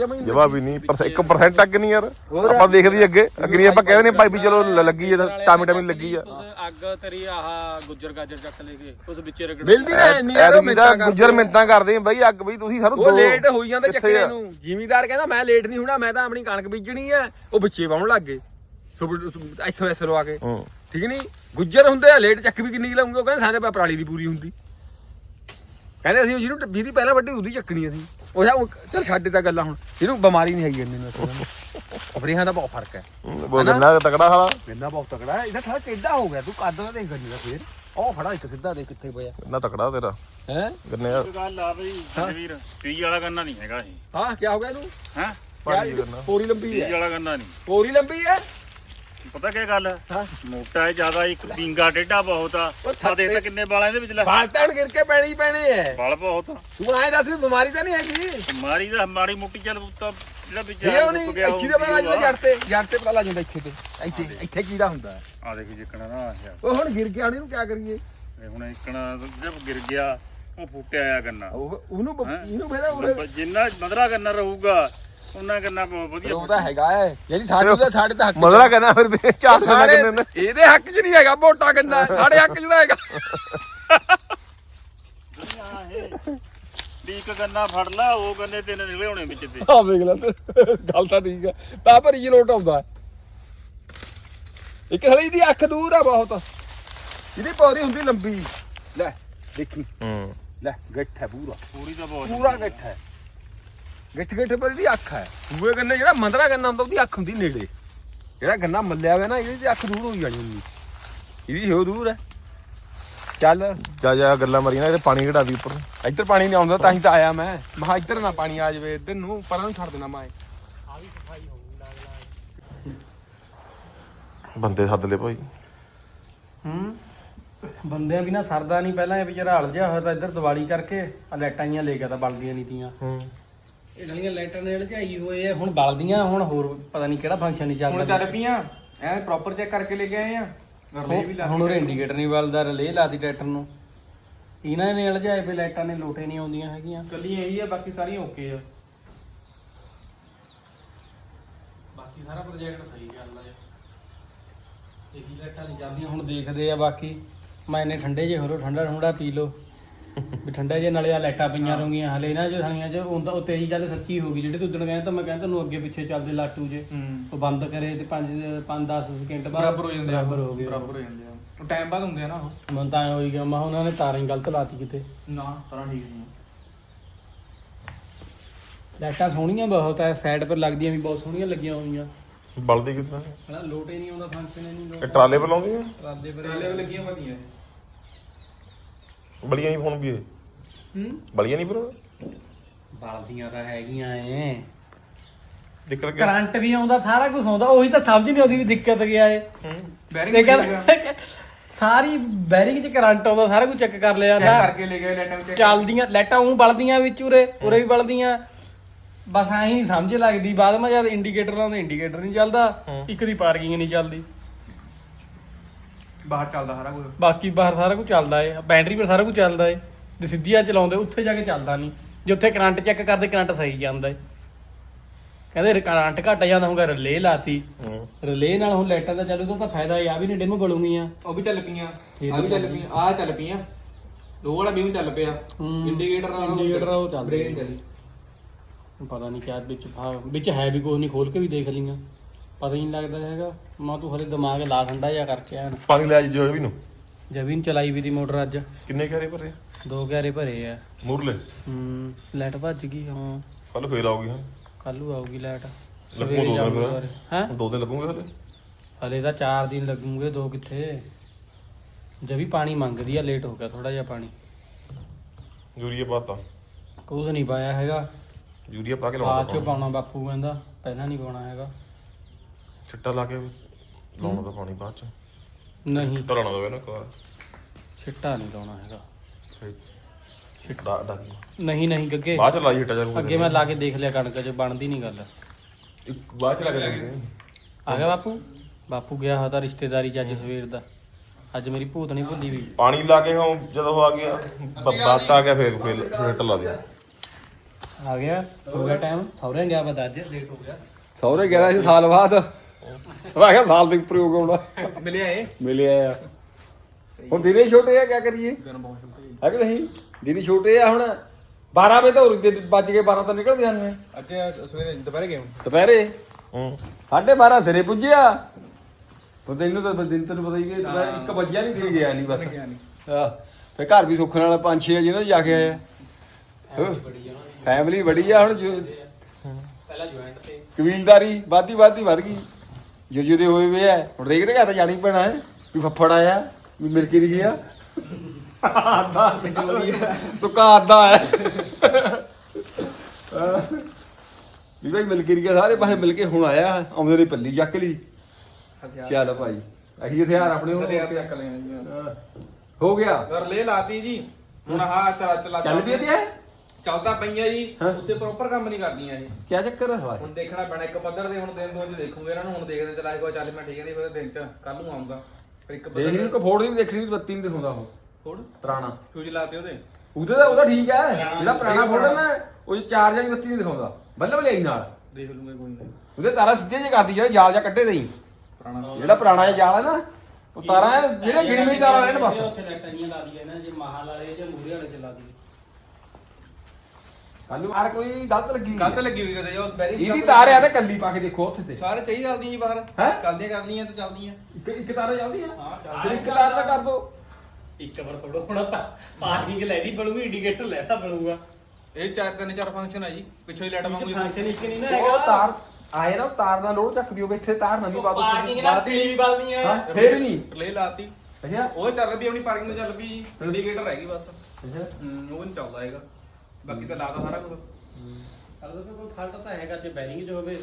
ਵੀ ਨਹੀਂ ਪਰ 1% ਅੱਗ ਨਹੀਂ ਯਾਰ। ਆਪਾਂ ਦੇਖਦੇ ਅੱਗੇ। ਅੱਗੇ ਨਹੀਂ ਆਪਾਂ ਕਹਿੰਦੇ ਨੇ ਭਾਈ ਵੀ ਚਲੋ ਲੱਗੀ ਆ ਤਾਂ ਟਾਮੀ ਟਾਮੀ ਲੱਗੀ ਆ। ਅੱਗ ਤੇਰੀ ਆਹ ਗੁੱਜਰ ਗਾਜਰ ਚੱਕ ਲੈ ਕੇ ਉਸ ਵਿੱਚੇ ਰਗੜ ਮਿਲਦੀ ਨਾ ਇੰਨੀ ਯਾਰ ਮਿੰਟਾਂ ਗੁੱਜਰ ਮਿੰਤਾਂ ਕਰਦੇ ਆ ਬਈ ਅੱਗ ਬਈ ਤੁਸੀਂ ਸਾਨੂੰ ਉਹ ਦੋ ਲੇਟ ਹੋਈ ਜਾਂਦਾ ਆ? ਨੂੰ। ਜ਼ਿਮੀਦਾਰ ਕਹਿੰਦਾ ਮੈਂ ਲੇਟ ਨਹੀਂ ਹੋਣਾ ਮੈਂ ਤਾਂ ਆਪਣੀ ਕਣਕ ਬੀਜਣੀ ਹੈ ਉਹ ਵਿੱਚੇ ਵਾਉਣ ਲੱਗ ਗਏ। ਐਸਓਐਸ ਲਵਾ ਕੇ। ਠੀਕ ਨਹੀਂ? ਗੁੱਜਰ ਹੁੰਦੇ ਆ ਲੇਟ ਚੱਕ ਵੀ ਕਿੰਨੀ ਕੁ ਲਾਉਂਗੇ? ਉਹ ਕਹਿੰਦੇ ਸਾਡੇ ਪਾ ਪਰਾਲੀ ਦੀ ਪੂਰੀ ਹੁੰਦੀ। ਕਹਿੰਦੇ ਅਸੀਂ ਜਿਹਨੂੰ ਜਿਹਦੀ ਪਹਿਲਾਂ ਵੱਡੀ ਉਹਦੀ ਚੱਕਣੀ ਅਸੀਂ। ਉਹ ਜਾ ਚਲ ਛੱਡ ਤਾਂ ਗੱਲਾਂ ਹੁਣ। ਇਹਨੂੰ ਬਿਮਾਰੀ ਨਹੀਂ ਹੈਗੀ ਇੰਨੀ ਨੂੰ ਅਫਰੀਹਾਂ ਦਾ ਬਹੁਤ ਫ਼ਰਕ ਹੈ। ਉਹ ਗੰਨਾ ਤਕੜਾ ਹਾਲਾ ਗੰਦਾ ਬਹੁਤ ਤਕੜਾ ਹੈ। ਇਹਦਾ ਥੋੜਾ ਟੇਢਾ ਹੋ ਗਿਆ। ਤੂੰ ਕੱਦ ਦਾ ਦੇਖ ਗੰਨੇ ਦਾ ਫੇਰ। ਉਹ ਖੜਾ ਇੱਕ ਸਿੱਧਾ ਦੇ ਕਿੱਥੇ ਪਿਆ। ਗੰਨਾ ਤਕੜਾ ਤੇਰਾ। ਹੈ? ਗੰਨੇ ਦਾ। ਗੱਲ ਆ ਬਈ ਵੀਰ 30 ਵਾਲਾ ਗੰਨਾ ਨਹੀਂ ਹੈਗਾ ਇਹ। ਹਾਂ ਕੀ ਹੋ ਗਿਆ ਇਹਨੂੰ? ਹੈ। ਪੂਰੀ ਲੰਬੀ 30 ਹੈ ਵਾਲਾ ਗੰਨਾ ਨਹੀਂ। ਪੂਰੀ ਲੰਬੀ ਹੈ? ਪਤਾ ਕੀ ਗੱਲ? ਹੈ ਮੋਟਾ ਜ਼ਿਆਦਾ ਇੱਕ ਪਿੰਗਾ ਟੇਢਾ ਬਹੁਤ ਆ। ਆ ਦੇਖ ਤਾਂ ਕਿੰਨੇ ਵਾਲਾਂ ਇਹਦੇ ਵਿੱਚ ਲੈ ਬਾਲ ਤਾਂ ਹੁਣ ਗਿਰ ਕੇ ਪੈਣੇ ਹੀ ਪੈਣੇ ਐ। ਵਾਲ ਬਹੁਤ ਆ। ਤੂੰ ਐਂ ਦੱਸ ਵੀ ਬਿਮਾਰੀ ਤਾਂ ਨਹੀਂ ਹੈਗੀ? ਮਾਰੀ ਦਾ ਮਾੜੀ ਮੋਟੀ ਚੱਲ ਉੱਤਾ ਜਿਹੜਾ ਵਿੱਚ ਇਹ ਨਹੀਂ ਇੱਥੇ ਦਾ ਪਤਾ ਲੱਗ ਜਾਂਦਾ ਜੜ ਤੇ। ਜੜ ਤੇ ਪਤਾ ਲੱਗ ਜਾਂਦਾ ਇੱਥੇ ਤੇ। ਇੱਥੇ ਇੱਥੇ ਕੀੜਾ ਹੁੰਦਾ। ਆ ਦੇਖੀ ਜਿੱਕਣਾ ਨਾ ਆਇਆ ਉਹ ਹੁਣ ਗਿਰ ਗਿਆ ਇਹਨੂੰ ਕੀ ਕਰੀਏ? ਹੁਣ ਇੱਕਣਾ ਜਦ ਗਿਰ ਗਿਆ ਉਹ ਫੁੱਟਿਆ ਆ ਗੰਨਾ। ਉਹ ਉਹਨੂੰ? ਇਹਨੂੰ ਫੇਰ ਜਿੰਨਾ ਮਦਰਾ ਗੰਨਾ ਰਹੂਗਾ ਉਹਨਾਂ ਗੰਨਾ ਬਹੁਤ ਵਧੀਆ ਉਹ ਤਾਂ ਹੈਗਾ ਹੈ ਯਾਨੀ ਸਾਡੇ ਦਾ ਸਾਡੇ ਤਾਂ ਹੱਕ ਮਦਰਾ ਕਹਿੰਦਾ ਫਿਰ ਵੀ ਚਾਰ ਗੰਨਾ ਸਾਡੇ ਕਿੰਨੇ ਨੇ। ਇਹਦੇ ਹੱਕ 'ਚ ਨਹੀਂ ਹੈਗਾ ਮੋਟਾ ਗੰਨਾ ਸਾਡੇ ਹੱਕ 'ਚ ਤਾਂ ਹੈਗਾ। ਵੀ ਇੱਕ ਗੰਨਾ ਫੜ ਲਾ ਉਹ ਗੰਨੇ ਤਿੰਨ ਨਿਕਲੇ ਹੋਣੇ ਵਿੱਚ ਤੇ। ਆ ਵੇਖ ਲੈ ਤੇ। ਗੱਲ ਤਾਂ ਠੀਕ ਆ। ਤਾਂ ਭਰੀ ਜੀ ਲੋਟ ਆਉਂਦਾ। ਇੱਕ ਹਲੀ ਦੀ ਅੱਖ ਦੂਰ ਆ ਬਹੁਤ। ਇਹਦੀ ਪੌੜੀ ਹੁੰਦੀ ਲੰਬੀ। ਲੈ ਦੇਖੀ। ਹੂੰ। ਲੈ ਗੱਠ ਹੈ ਪੂਰਾ। ਪੂਰੀ ਤਾਂ ਬਹੁਤ ਪੂਰਾ ਗੱਠ ਹੈ। ਗਿੱਠ ਗਿੱਠ ਪਰ ਇਹਦੀ ਅੱਖ ਹੈ। ਦੂਏ ਗੰਨੇ ਜਿਹੜਾ ਮੰਦਰਾ ਗੰਨਾ ਹੁੰਦਾ ਉਹਦੀ ਅੱਖ ਹੁੰਦੀ ਨੇੜੇ। ਜਿਹੜਾ ਗੰਨਾ ਮੱਲਿਆ ਹੋਇਆ ਨਾ ਇਹਦੀ ਤੇ ਅੱਖ ਦੂਰ ਹੋਈ ਜਾਣੀ ਹੁੰਦੀ। ਇਹਦੀ ਹੋ ਦੂਰ ਹੈ। ਚੱਲ। ਜਾ ਜਾ ਗੱਲਾਂ ਮਾਰੀਆਂ ਨਾ ਇਹਦੇ ਪਾਣੀ ਘਟਾ ਦੀ ਉੱਪਰ ਇੱਧਰ ਪਾਣੀ ਨਹੀਂ ਆਉਂਦਾ ਤਾਂ ਹੀ ਤਾਂ ਆਇਆ ਮੈਂ। ਮਹਾ ਇੱਧਰ ਨਾ ਪਾਣੀ ਆ ਜਾਵੇ ਇੱਧਰ ਨੂੰ ਪਰਾਂ ਨੂੰ ਛੱਡ ਦੇਣਾ ਮੈਂ। ਬੰਦੇ ਸੱਦ ਲੈ ਭਾਈ। ਹੂੰ? ਬੰਦਿਆਂ ਬਿਨਾ ਸਰਦਾ ਨਹੀਂ ਪਹਿਲਾਂ ਇਹ ਵਿਚਾਰਾ ਹਲ ਜਿਹਾ ਹੋਇਆ ਤਾਂ ਇੱਧਰ ਦੀਵਾਲੀ ਕਰਕੇ ਆ ਲਾਈਟਾਂ ਲੈ ਗਿਆ ਤਾਂ ਬਲਦੀਆਂ ਨਹੀਂ ਤੀਆਂ ਹੂੰ। ਇਹ ਗਲੀਆਂ ਲਾਈਟਾਂ ਨੇ ਲਝਾਈ ਹੋਏ ਆ ਹੁਣ ਬਲਦੀਆਂ ਹੁਣ ਹੋਰ ਪਤਾ ਨਹੀਂ ਕਿਹੜਾ ਫੰਕਸ਼ਨ ਨਹੀਂ ਹੁਣ ਚੱਲਦਾ ਚੱਲ ਪੀਆਂ ਐ ਪ੍ਰੋਪਰ ਚੈੱਕ ਕਰਕੇ ਲੈ ਕੇ ਆਏ ਆ। ਰਲੇ ਵੀ ਲਾ ਹੁਣ ਉਹ ਇੰਡੀਕੇਟਰ ਨਹੀਂ ਬਲਦਾ ਰਲੇ ਲਾਤੀ ਟਰੈਕਟਰ ਨੂੰ। ਇਹਨਾਂ ਨੇ ਲਝਾਏ ਪਏ ਲਾਈਟਾਂ ਨੇ ਲੋਟੇ ਨਹੀਂ ਆਉਂਦੀਆਂ ਹੈਗੀਆਂ। ਕੱਲੀ ਇਹੀ ਆ ਬਾਕੀ ਸਾਰੀਆਂ ਓਕੇ ਆ। ਬਾਕੀ ਸਾਰਾ ਪ੍ਰੋਜੈਕਟ ਸਹੀ ਚੱਲਦਾ ਹੈ ਇਹੀ ਲਾਈਟਾਂ ਨਹੀਂ ਚੱਲਦੀਆਂ ਹੁਣ ਦੇਖਦੇ ਆ ਬਾਕੀ। ਮੈਂ ਇੰਨੇ ਠੰਡੇ ਜੇ ਹੋਰੋ ਠੰਡਾ ਠੰਡਾ ਪੀ ਲੋ ਵੀ ਠੰਡਾ ਜੇ ਨਾਲੇ ਆ ਲਾਈਟਾਂ ਪਈਆਂ ਰਹੂਗੀਆਂ ਹਲੇ ਇਹਨਾਂ ਚ ਥਾਣੀਆਂ ਚ ਹੁੰਦਾ ਉਹ ਤੇਰੀ ਗੱਲ ਸੱਚੀ ਹੋ ਗਈ ਜਿਹੜੇ ਤੂੰ ਉਦੋਂ ਕਹਿੰਦਾ ਤਾਂ ਮੈਂ ਕਹਿੰਦਾ ਤੈਨੂੰ ਅੱਗੇ ਪਿੱਛੇ ਚੱਲਦੇ ਲਾਟੂ ਜੇ। ਹੂੰ। ਉਹ ਬੰਦ ਕਰੇ ਤੇ 5 5 10 ਸਕਿੰਟ ਬਾਅਦ ਬਰਾਬਰ ਹੋ ਜਾਂਦੇ ਆ। ਬਰਾਬਰ ਹੋ ਗਏ। ਬਰਾਬਰ ਹੋ ਜਾਂਦੇ ਆ। ਉਹ ਟਾਈਮ ਬਾਅਦ ਹੁੰਦੇ ਆ ਨਾ ਉਹ। ਮਨ ਤਾਂ ਐਂ ਹੋਈ ਗਿਆ ਮੈਂ ਕਿਹਾ ਉਹਨਾਂ ਨੇ ਤਾਰਾਂ ਹੀ ਗਲਤ ਲਾਤੀ ਕਿਤੇ। ਨਾ ਸਾਰਾ ਠੀਕ ਨਹੀਂ ਲਾਈਟਾਂ ਸੋਹਣੀਆਂ ਬਹੁਤ ਐ ਸਾਈਡ ਪਰ ਲੱਗਦੀਆਂ ਵੀ ਬਹੁਤ ਸੋਹਣੀਆਂ ਲੱਗੀਆਂ ਹੋਈਆਂ। ਬਲਦੀ ਕਿੱਦਾਂ? ਹਨਾ ਲੋਟ ਹੀ ਨਹੀਂ ਆਉਂਦਾ ਫੰਕਸ਼ਨ ਹੀ ਨਹੀਂ ਇਹ ਟਰਾਲੇ ਪਰ ਲਾਉਂਦੀ ਆ? ਰਾਦੇ ਪਰ ਟਰਾਲੇ ਵਾਲੇ ਲੱਗੀਆਂ ਵਧੀਆ ਬਲੀਆਂ ਨਹੀਂ ਫੋਨ ਵੀ ਇਹ। ਹੂੰ? ਬਲੀਆਂ ਨਹੀਂ ਪਰ ਬਲਦੀਆਂ ਤਾਂ ਹੈਗੀਆਂ ਏ ਦਿੱਕਤ ਗਿਆ ਕਰੰਟ ਵੀ ਆਉਂਦਾ ਸਾਰਾ ਕੁਝ ਆਉਂਦਾ ਉਹੀ ਤਾਂ ਸਮਝ ਨਹੀਂ ਆਉਂਦੀ ਵੀ ਦਿੱਕਤ ਗਿਆ ਏ। ਬੈਰਿੰਗ ਤੇ ਕਹਿੰਦਾ ਸਾਰੀ ਬੈਰਿੰਗ 'ਚ ਕਰੰਟ ਆਉਂਦਾ ਸਾਰਾ ਕੁਝ ਚੈੱਕ ਕਰ ਲਿਆ ਨਾ ਕਰਕੇ ਲੈ ਗਏ ਲੈਟਾਂ ਵਿੱਚ ਚੱਲਦੀਆਂ ਲਾਈਟਾਂ ਉਹ ਬਲਦੀਆਂ ਵਿੱਚ ਉਰੇ ਉਰੇ ਵੀ ਬਲਦੀਆਂ। ਬਸ ਐਂ ਨਹੀਂ ਸਮਝ ਲੱਗਦੀ ਬਾਅਦ ਮੈਂ ਜਦ ਇੰਡੀਕੇਟਰ ਲਾਉਂਦੇ ਇੰਡੀਕੇਟਰ ਨਹੀਂ ਚੱਲਦਾ। ਇੱਕ ਦੀ ਪਾਰਕਿੰਗ ਨਹੀਂ ਚੱਲਦੀ। ਬਾਹਰ ਚੱਲਦਾ ਸਾਰਾ ਕੁਝ। ਬਾਕੀ ਬਾਹਰ ਸਾਰਾ ਕੁਝ ਚੱਲਦਾ ਏ। ਬੈਟਰੀ ਪਰ ਸਾਰਾ ਕੁਝ ਚੱਲਦਾ ਏ। ਜੇ ਸਿੱਧੀਆਂ ਚਲਾਉਂਦੇ ਉੱਥੇ ਜਾ ਕੇ ਚੱਲਦਾ ਨਹੀਂ। ਜੇ ਉੱਥੇ ਕਰੰਟ ਚੈੱਕ ਕਰਦੇ ਕਰੰਟ ਸਹੀ ਜਾਂਦਾ ਏ। ਕਹਿੰਦੇ ਕਰੰਟ ਘਟ ਜਾਂਦਾ ਹੋਊਗਾ ਰਿਲੇ ਲਾਤੀ। ਹੂੰ। ਰਿਲੇ ਨਾਲ ਹੁਣ ਲਾਈਟਾਂ ਦਾ ਚੱਲੂ ਤਾਂ ਤਾਂ ਫਾਇਦਾ ਆ ਵੀ ਨਹੀਂ ਡਿਮ ਬਲੂਗੀਆਂ ਉਹ ਵੀ ਚੱਲ ਪਈਆਂ। ਆ ਵੀ ਚੱਲ ਪਈਆਂ। ਆ ਚੱਲ ਪਈਆਂ। ਲੋ ਵਾਲਾ ਬੀਮ ਚੱਲ ਪਿਆ। ਇੰਡੀਕੇਟਰ ਨਾਲ Indicator ਉਹ ਚੱਲਦਾ ਪਤਾ ਨਹੀਂ ਕਿਆ ਵਿੱਚ ਵਿੱਚ ਹੈ ਵੀ ਕੁਝ ਨਹੀਂ ਖੋਲ ਕੇ ਵੀ ਦੇਖ ਲਈਆਂ। ਪਤਾ ਹੀ ਨਹੀਂ ਲੱਗਦਾ ਹੈਗਾ। ਮੈਂ ਤੂੰ ਹਲੇ ਦਿਮਾਗ ਲਾ ਠੰਡਾ ਜਿਹਾ ਕਰਕੇ ਆਇਆ ਪਾਣੀ ਲੈ ਜੋ ਵੀ ਨੂੰ। ਜਵੀਨ ਚਲਾਈ ਵੀ ਦੀ ਮੋਟਰ ਅੱਜ। ਕਿੰਨੇ ਘਰੇ ਭਰੇ ਦੋ ਗਿਆਰੇ ਭਰੇ ਆ। ਮੂਰਲੇ? ਹੂੰ ਲਾਈਟ ਭੱਜ ਗਈ ਹਾਂ। ਕੱਲ ਫੇਰ ਆਉਗੀ ਹਾਂ। ਕੱਲੂ ਆਊਗੀ ਲਾਈਟ। ਲੱਗੂ ਦੋ ਦਿਨ ਜਾਊਗਾ ਫਿਰ। ਹੈ? ਦੋ ਦਿਨ ਲੱਗੂਗੇ ਹਲੇ ਹਲੇ ਤਾਂ 4 ਦਿਨ ਲੱਗੂਗੇ ਦੋ ਕਿੱਥੇ? ਜਵੀ ਪਾਣੀ ਮੰਗਦੀ ਆ ਲੇਟ ਹੋ ਗਿਆ ਥੋੜਾ ਜਿਹਾ ਪਾਣੀ। ਯੂਰੀਆ ਪਾਤਾ। ਕੁਝ ਨਹੀਂ ਪਾਇਆ ਹੈਗਾ। ਯੂਰੀਆ ਪਾ ਕੇ ਬਾਅਦ ਲਾਉਣਾ ਚੋਂ ਪਾਉਣਾ ਬਾਪੂ ਕਹਿੰਦਾ ਪਹਿਲਾਂ ਨਹੀਂ ਪਾਉਣਾ ਹੈਗਾ। ਛਿੱਟਾ ਲਾ ਕੇ ਲਾਉਣਾ ਤਾਂ ਪਾਣੀ ਬਾਅਦ ਚ। ਨਹੀਂ। ਧਰਾਣਾ ਹੋਵੇ ਨਾ ਵਾਰ। ਛਿੱਟਾ ਨਹੀਂ ਲਾਉਣਾ ਹੈਗਾ। ਛਿੱਟਾ ਦਾ ਨਹੀਂ ਨਹੀਂ ਗੱਗੇ। ਬਾਅਦ ਚ ਲਾਈ ਛਿੱਟਾ ਜਾ ਅੱਗੇ ਮੈਂ ਲਾ ਕੇ ਦੇਖ ਲਿਆ ਕਣਕ 'ਚ ਬਣਦੀ ਨਹੀਂ ਗੱਲ। ਇੱਕ ਬਾਅਦ ਚ ਲਾ ਕੇ ਦੇਖਦੇ ਆ ਗਿਆ ਬਾਪੂ? ਬਾਪੂ ਗਿਆ ਹੋਇਆ ਤਾਂ ਰਿਸ਼ਤੇਦਾਰੀ 'ਚ ਅੱਜ ਸਵੇਰ ਦਾ। ਅੱਜ ਮੇਰੀ ਭੂਤ ਨਹੀਂ ਭੁੱਲੀ ਵੀ। ਪਾਣੀ ਲਾ ਕੇ ਹੁਣ ਜਦੋਂ ਉਹ ਆ ਗਿਆ ਬਾਤ ਆ ਗਿਆ ਫੇਰ ਫੇਰ ਛਿੱਟ ਲਾ ਦੇ ਆ ਗਿਆ ਹੋ ਗਿਆ ਟਾਈਮ ਸੌਰੇ ਗਿਆ ਪਤਾ ਅੱਜ ਲੇਟ ਹੋ ਗਿਆ। ਸਹੁਰੇ ਗਿਆ ਸੀ ਸਾਲ ਬਾਅਦ। ਮੈਂ ਕਿਹਾ ਸਾਲ ਦੇ ਪ੍ਰਯੋਗ ਆਉਣਾ। ਮਿਲਿਆ ਏ ਮਿਲਿਆ ਆ। ਹੁਣ ਦੀਦੀ ਛੋਟੇ ਆ ਕਿਆ ਕਰੀਏ? ਹੈ ਕਿ ਨਹੀਂ? ਦੀਦੀ ਛੋਟੇ ਆ ਹੁਣ। 12 ਵਜੇ ਤਾਂ ਹੋਰ ਦੇ ਵੱਜ ਕੇ 12 ਤਾਂ ਨਿਕਲ ਜਾਂਦੇ ਆ। ਅੱਜ ਸਵੇਰੇ ਦੁਪਹਿਰੇ ਗਏ ਦੁਪਹਿਰੇ? ਹੂੰ। ਸਾਢੇ 12 ਸਿਰੇ ਪੁੱਜਿਆ। ਉਹ ਦਿਨ ਤਾਂ ਦਿਨ ਤੈਨੂੰ ਪਤਾ ਹੀ ਕਿ ਇੱਕ ਵਜਿਆ ਨਹੀਂ ਦੇ ਗਿਆ ਨਹੀਂ ਬਸ। ਹਾਂ। ਫੇ ਘਰ ਵੀ ਸੁੱਖ ਨਾਲ ਪੰਜ ਛੇ ਜਿਹਨਾਂ ਜਾ ਕੇ ਆਇਆ। ਫੈਮਿਲੀ ਬੜੀ ਆ ਹੁਣ ਪਹਿਲਾਂ ਜੁਆਇੰਟ ਤੇ। ਕਬੀਲਦਾਰੀ ਵਾਧੀ ਵਾਧੀ ਵੱਧ ਗਈ। ਜੋ ਜਿਹਦੇ ਹੋਏ ਵੇ ਆ ਹੁਣ ਰੇਕ ਦੇ ਘਰ ਤਾਂ ਜਾਣੀ ਪੈਣਾ ਹੈ ਵੀ ਫੱਫੜ ਆਇਆ ਵੀ ਮਿਲ ਕੇ ਨਹੀਂ ਗਿਆ। ਆਦਾ ਤੂੰ ਕਾਦਾ ਹੈ। ਵੀ ਭਾਈ ਮਿਲ ਕੇ ਨਹੀਂ ਗਿਆ ਸਾਰੇ ਪਾਸੇ ਮਿਲ ਕੇ ਹੁਣ ਆਇਆ ਆਉਂਦੇ ਨੇ ਪੱਲੀ ਚੱਕ ਲਈ। ਚੱਲ ਭਾਈ ਅਹੀ ਹਥਿਆਰ ਆਪਣੇ ਹੋ ਚੱਕ ਲੈਣਾ ਹੋ ਗਿਆ। ਰਲੇ ਲਾਤੀ ਜੀ ਹੁਣ ਆਹ ਚਲਾ ਚਲਾ ਚੱਲ ਵੀ ਤੇ ਚੱਲਦਾ ਪਈਆਂ ਜੀ ਹਾਂ। ਉੱਤੇ ਪ੍ਰੋਪਰ ਕੰਮ ਨਹੀਂ ਕਰਦੀਆਂ ਇਹ ਕੀ ਚੱਕਰ ਹੈ ਹੁਣ ਦੇਖਣਾ ਪੈਣਾ ਇੱਕ ਪੱਧਰ ਦੇ ਹੁਣ ਦਿਨ ਦੋ ਚ ਦੇਖੂਗੇ ਇਹਨਾਂ ਨੂੰ ਹੁਣ ਦੇਖਦੇ ਚਲਾਏ ਕੋ ਚੱਲ ਮੈਂ ਠੀਕ ਨਹੀਂ ਫਿਰ ਦਿਨ ਚ ਕੱਲ ਨੂੰ ਆਉਂਗਾ। ਫਿਰ ਇੱਕ ਦੇਖ ਪੱਧਰ ਨਹੀਂ ਕੋ ਫੋੜ ਨਹੀਂ ਦੇਖਣੀ ਬੱਤੀ ਨਹੀਂ ਦਿਖਾਉਂਦਾ ਉਹ। ਫੋੜ? ਪੁਰਾਣਾ। ਫਿਊਜ਼ ਲਾਤੇ ਉਹਦੇ? ਉਹਦੇ ਦਾ ਉਹਦਾ ਠੀਕ ਹੈ। ਜਿਹੜਾ ਪੁਰਾਣਾ ਫੋਟੋ ਨਾ ਉਹ ਚਾਰ ਜਾਂ ਬੱਤੀ ਨਹੀਂ ਦਿਖਾਉਂਦਾ। ਬੱਲਬ ਲਈ ਨਾਲ। ਦੇਖ ਲੂੰਗੇ ਕੋਈ ਨਹੀਂ। ਉਹਦੇ ਤਾਰਾ ਸਿੱਧੇ ਜੇ ਕਰਦੀ ਜਿਹੜਾ ਜਾਲ ਜਾਂ ਕੱਢੇ ਦੇਈ। ਪੁਰਾਣਾ ਜਿਹੜਾ ਪੁਰਾਣਾ ਜਿਹਾ ਜਾਲ ਹੈ ਨਾ ਉਹ ਤਾਰਾ ਐਨ ਜਿਹੜੇ ਗਿਣੀ ਹੋਈ ਤਾਰਾ ਰਹਿਣ ਬਸ। ਉੱਥੇ ਲਾਈਟਾਂ ਜੀਆਂ ਲਾ ਦਈਏ ਨਾ ਜੇ ਮਹਾਲ ਵਾਲੇ ਜਾਂ ਮੂਰੇ ਵਾਲੇ ਚ ਲਾ ਦਈਏ। ਸਾਨੂੰ ਯਾਰ ਕੋਈ ਗਲਤ ਲੱਗੀ ਗਲਤ ਲੱਗੀ ਹੋਈ ਕਦੇ ਉਹ ਬੈਰੀ ਇਹਦੀ ਤਾਰ ਆ ਨਾ ਕੱਲੀ ਪਾ ਕੇ ਦੇਖੋ ਉੱਥੇ ਤੇ। ਸਾਰੇ ਚਾਹੀ ਚੱਲਦੀਆਂ ਜੀ ਬਾਹਰ। ਹੈਂ? ਚੱਲਦੀਆਂ ਕਰਨੀਆਂ ਤੇ ਚੱਲਦੀਆਂ। ਇੱਕ ਇੱਕ ਤਾਰਾ ਚੱਲਦੀ ਆ? ਹਾਂ ਫਿਰ ਇੱਕ ਤਾਰ ਦਾ ਕਰ ਦੋ। ਇੱਕ ਵਾਰ ਥੋੜਾ ਹੋਣਾ ਪਾਰਕਿੰਗ ਲੈਦੀ ਬਣੂਗੀ ਇੰਡੀਕੇਟਰ ਲੈਦਾ ਬਣੂਗਾ ਇਹ ਚਾਰ ਤਿੰਨ ਚਾਰ ਫੰਕਸ਼ਨ ਆ ਜੀ। ਪਿੱਛੋਂ ਹੀ ਲਾਈਟ ਮੰਗੂਗੀ ਫੰਕਸ਼ਨ ਇੱਕ ਨਹੀਂ ਨਾ ਉਹ ਹੈਗਾ। ਤਾਰ ਆਏ ਨਾ ਤਾਰ ਨਾਲ ਲੋਡ ਚੱਕ ਦਿਓ ਇੱਥੇ ਤਾਰ ਨਵੀਂ ਪਾ ਦੋ ਪਾਰਕਿੰਗ ਨਾਲ ਤੀਲੀ ਵੀ ਬਲਦੀਆਂ ਹਾਂ ਫੇਰ ਨਹੀਂ। ਰਿਲੇ ਲਾਤੀ। ਅੱਛਾ। ਉਹ ਚੱਲ ਪਈ ਆਪਣੀ ਪਾਰਕਿੰਗ ਤੇ ਚੱਲ ਪਈ। ਜੀ ਇੰਡੀਕੇਟਰ ਰਹਿ ਗਈ ਬਸ। ਅੱਛਾ। ਹੂੰ, ਉਹ ਨਹੀਂ ਚੱਲਦਾ ਹੈਗਾ। ਬਾਕੀ ਤਾਂ ਲਾਤਾ ਸਾਰਾ ਕੁਝ ਅਲੱਗ ਕੋਈ ਫਾਲਟ ਤਾਂ ਹੈਗਾ ਜੇ ਬੈਰਿੰਗ ਜੋ ਹੋਵੇ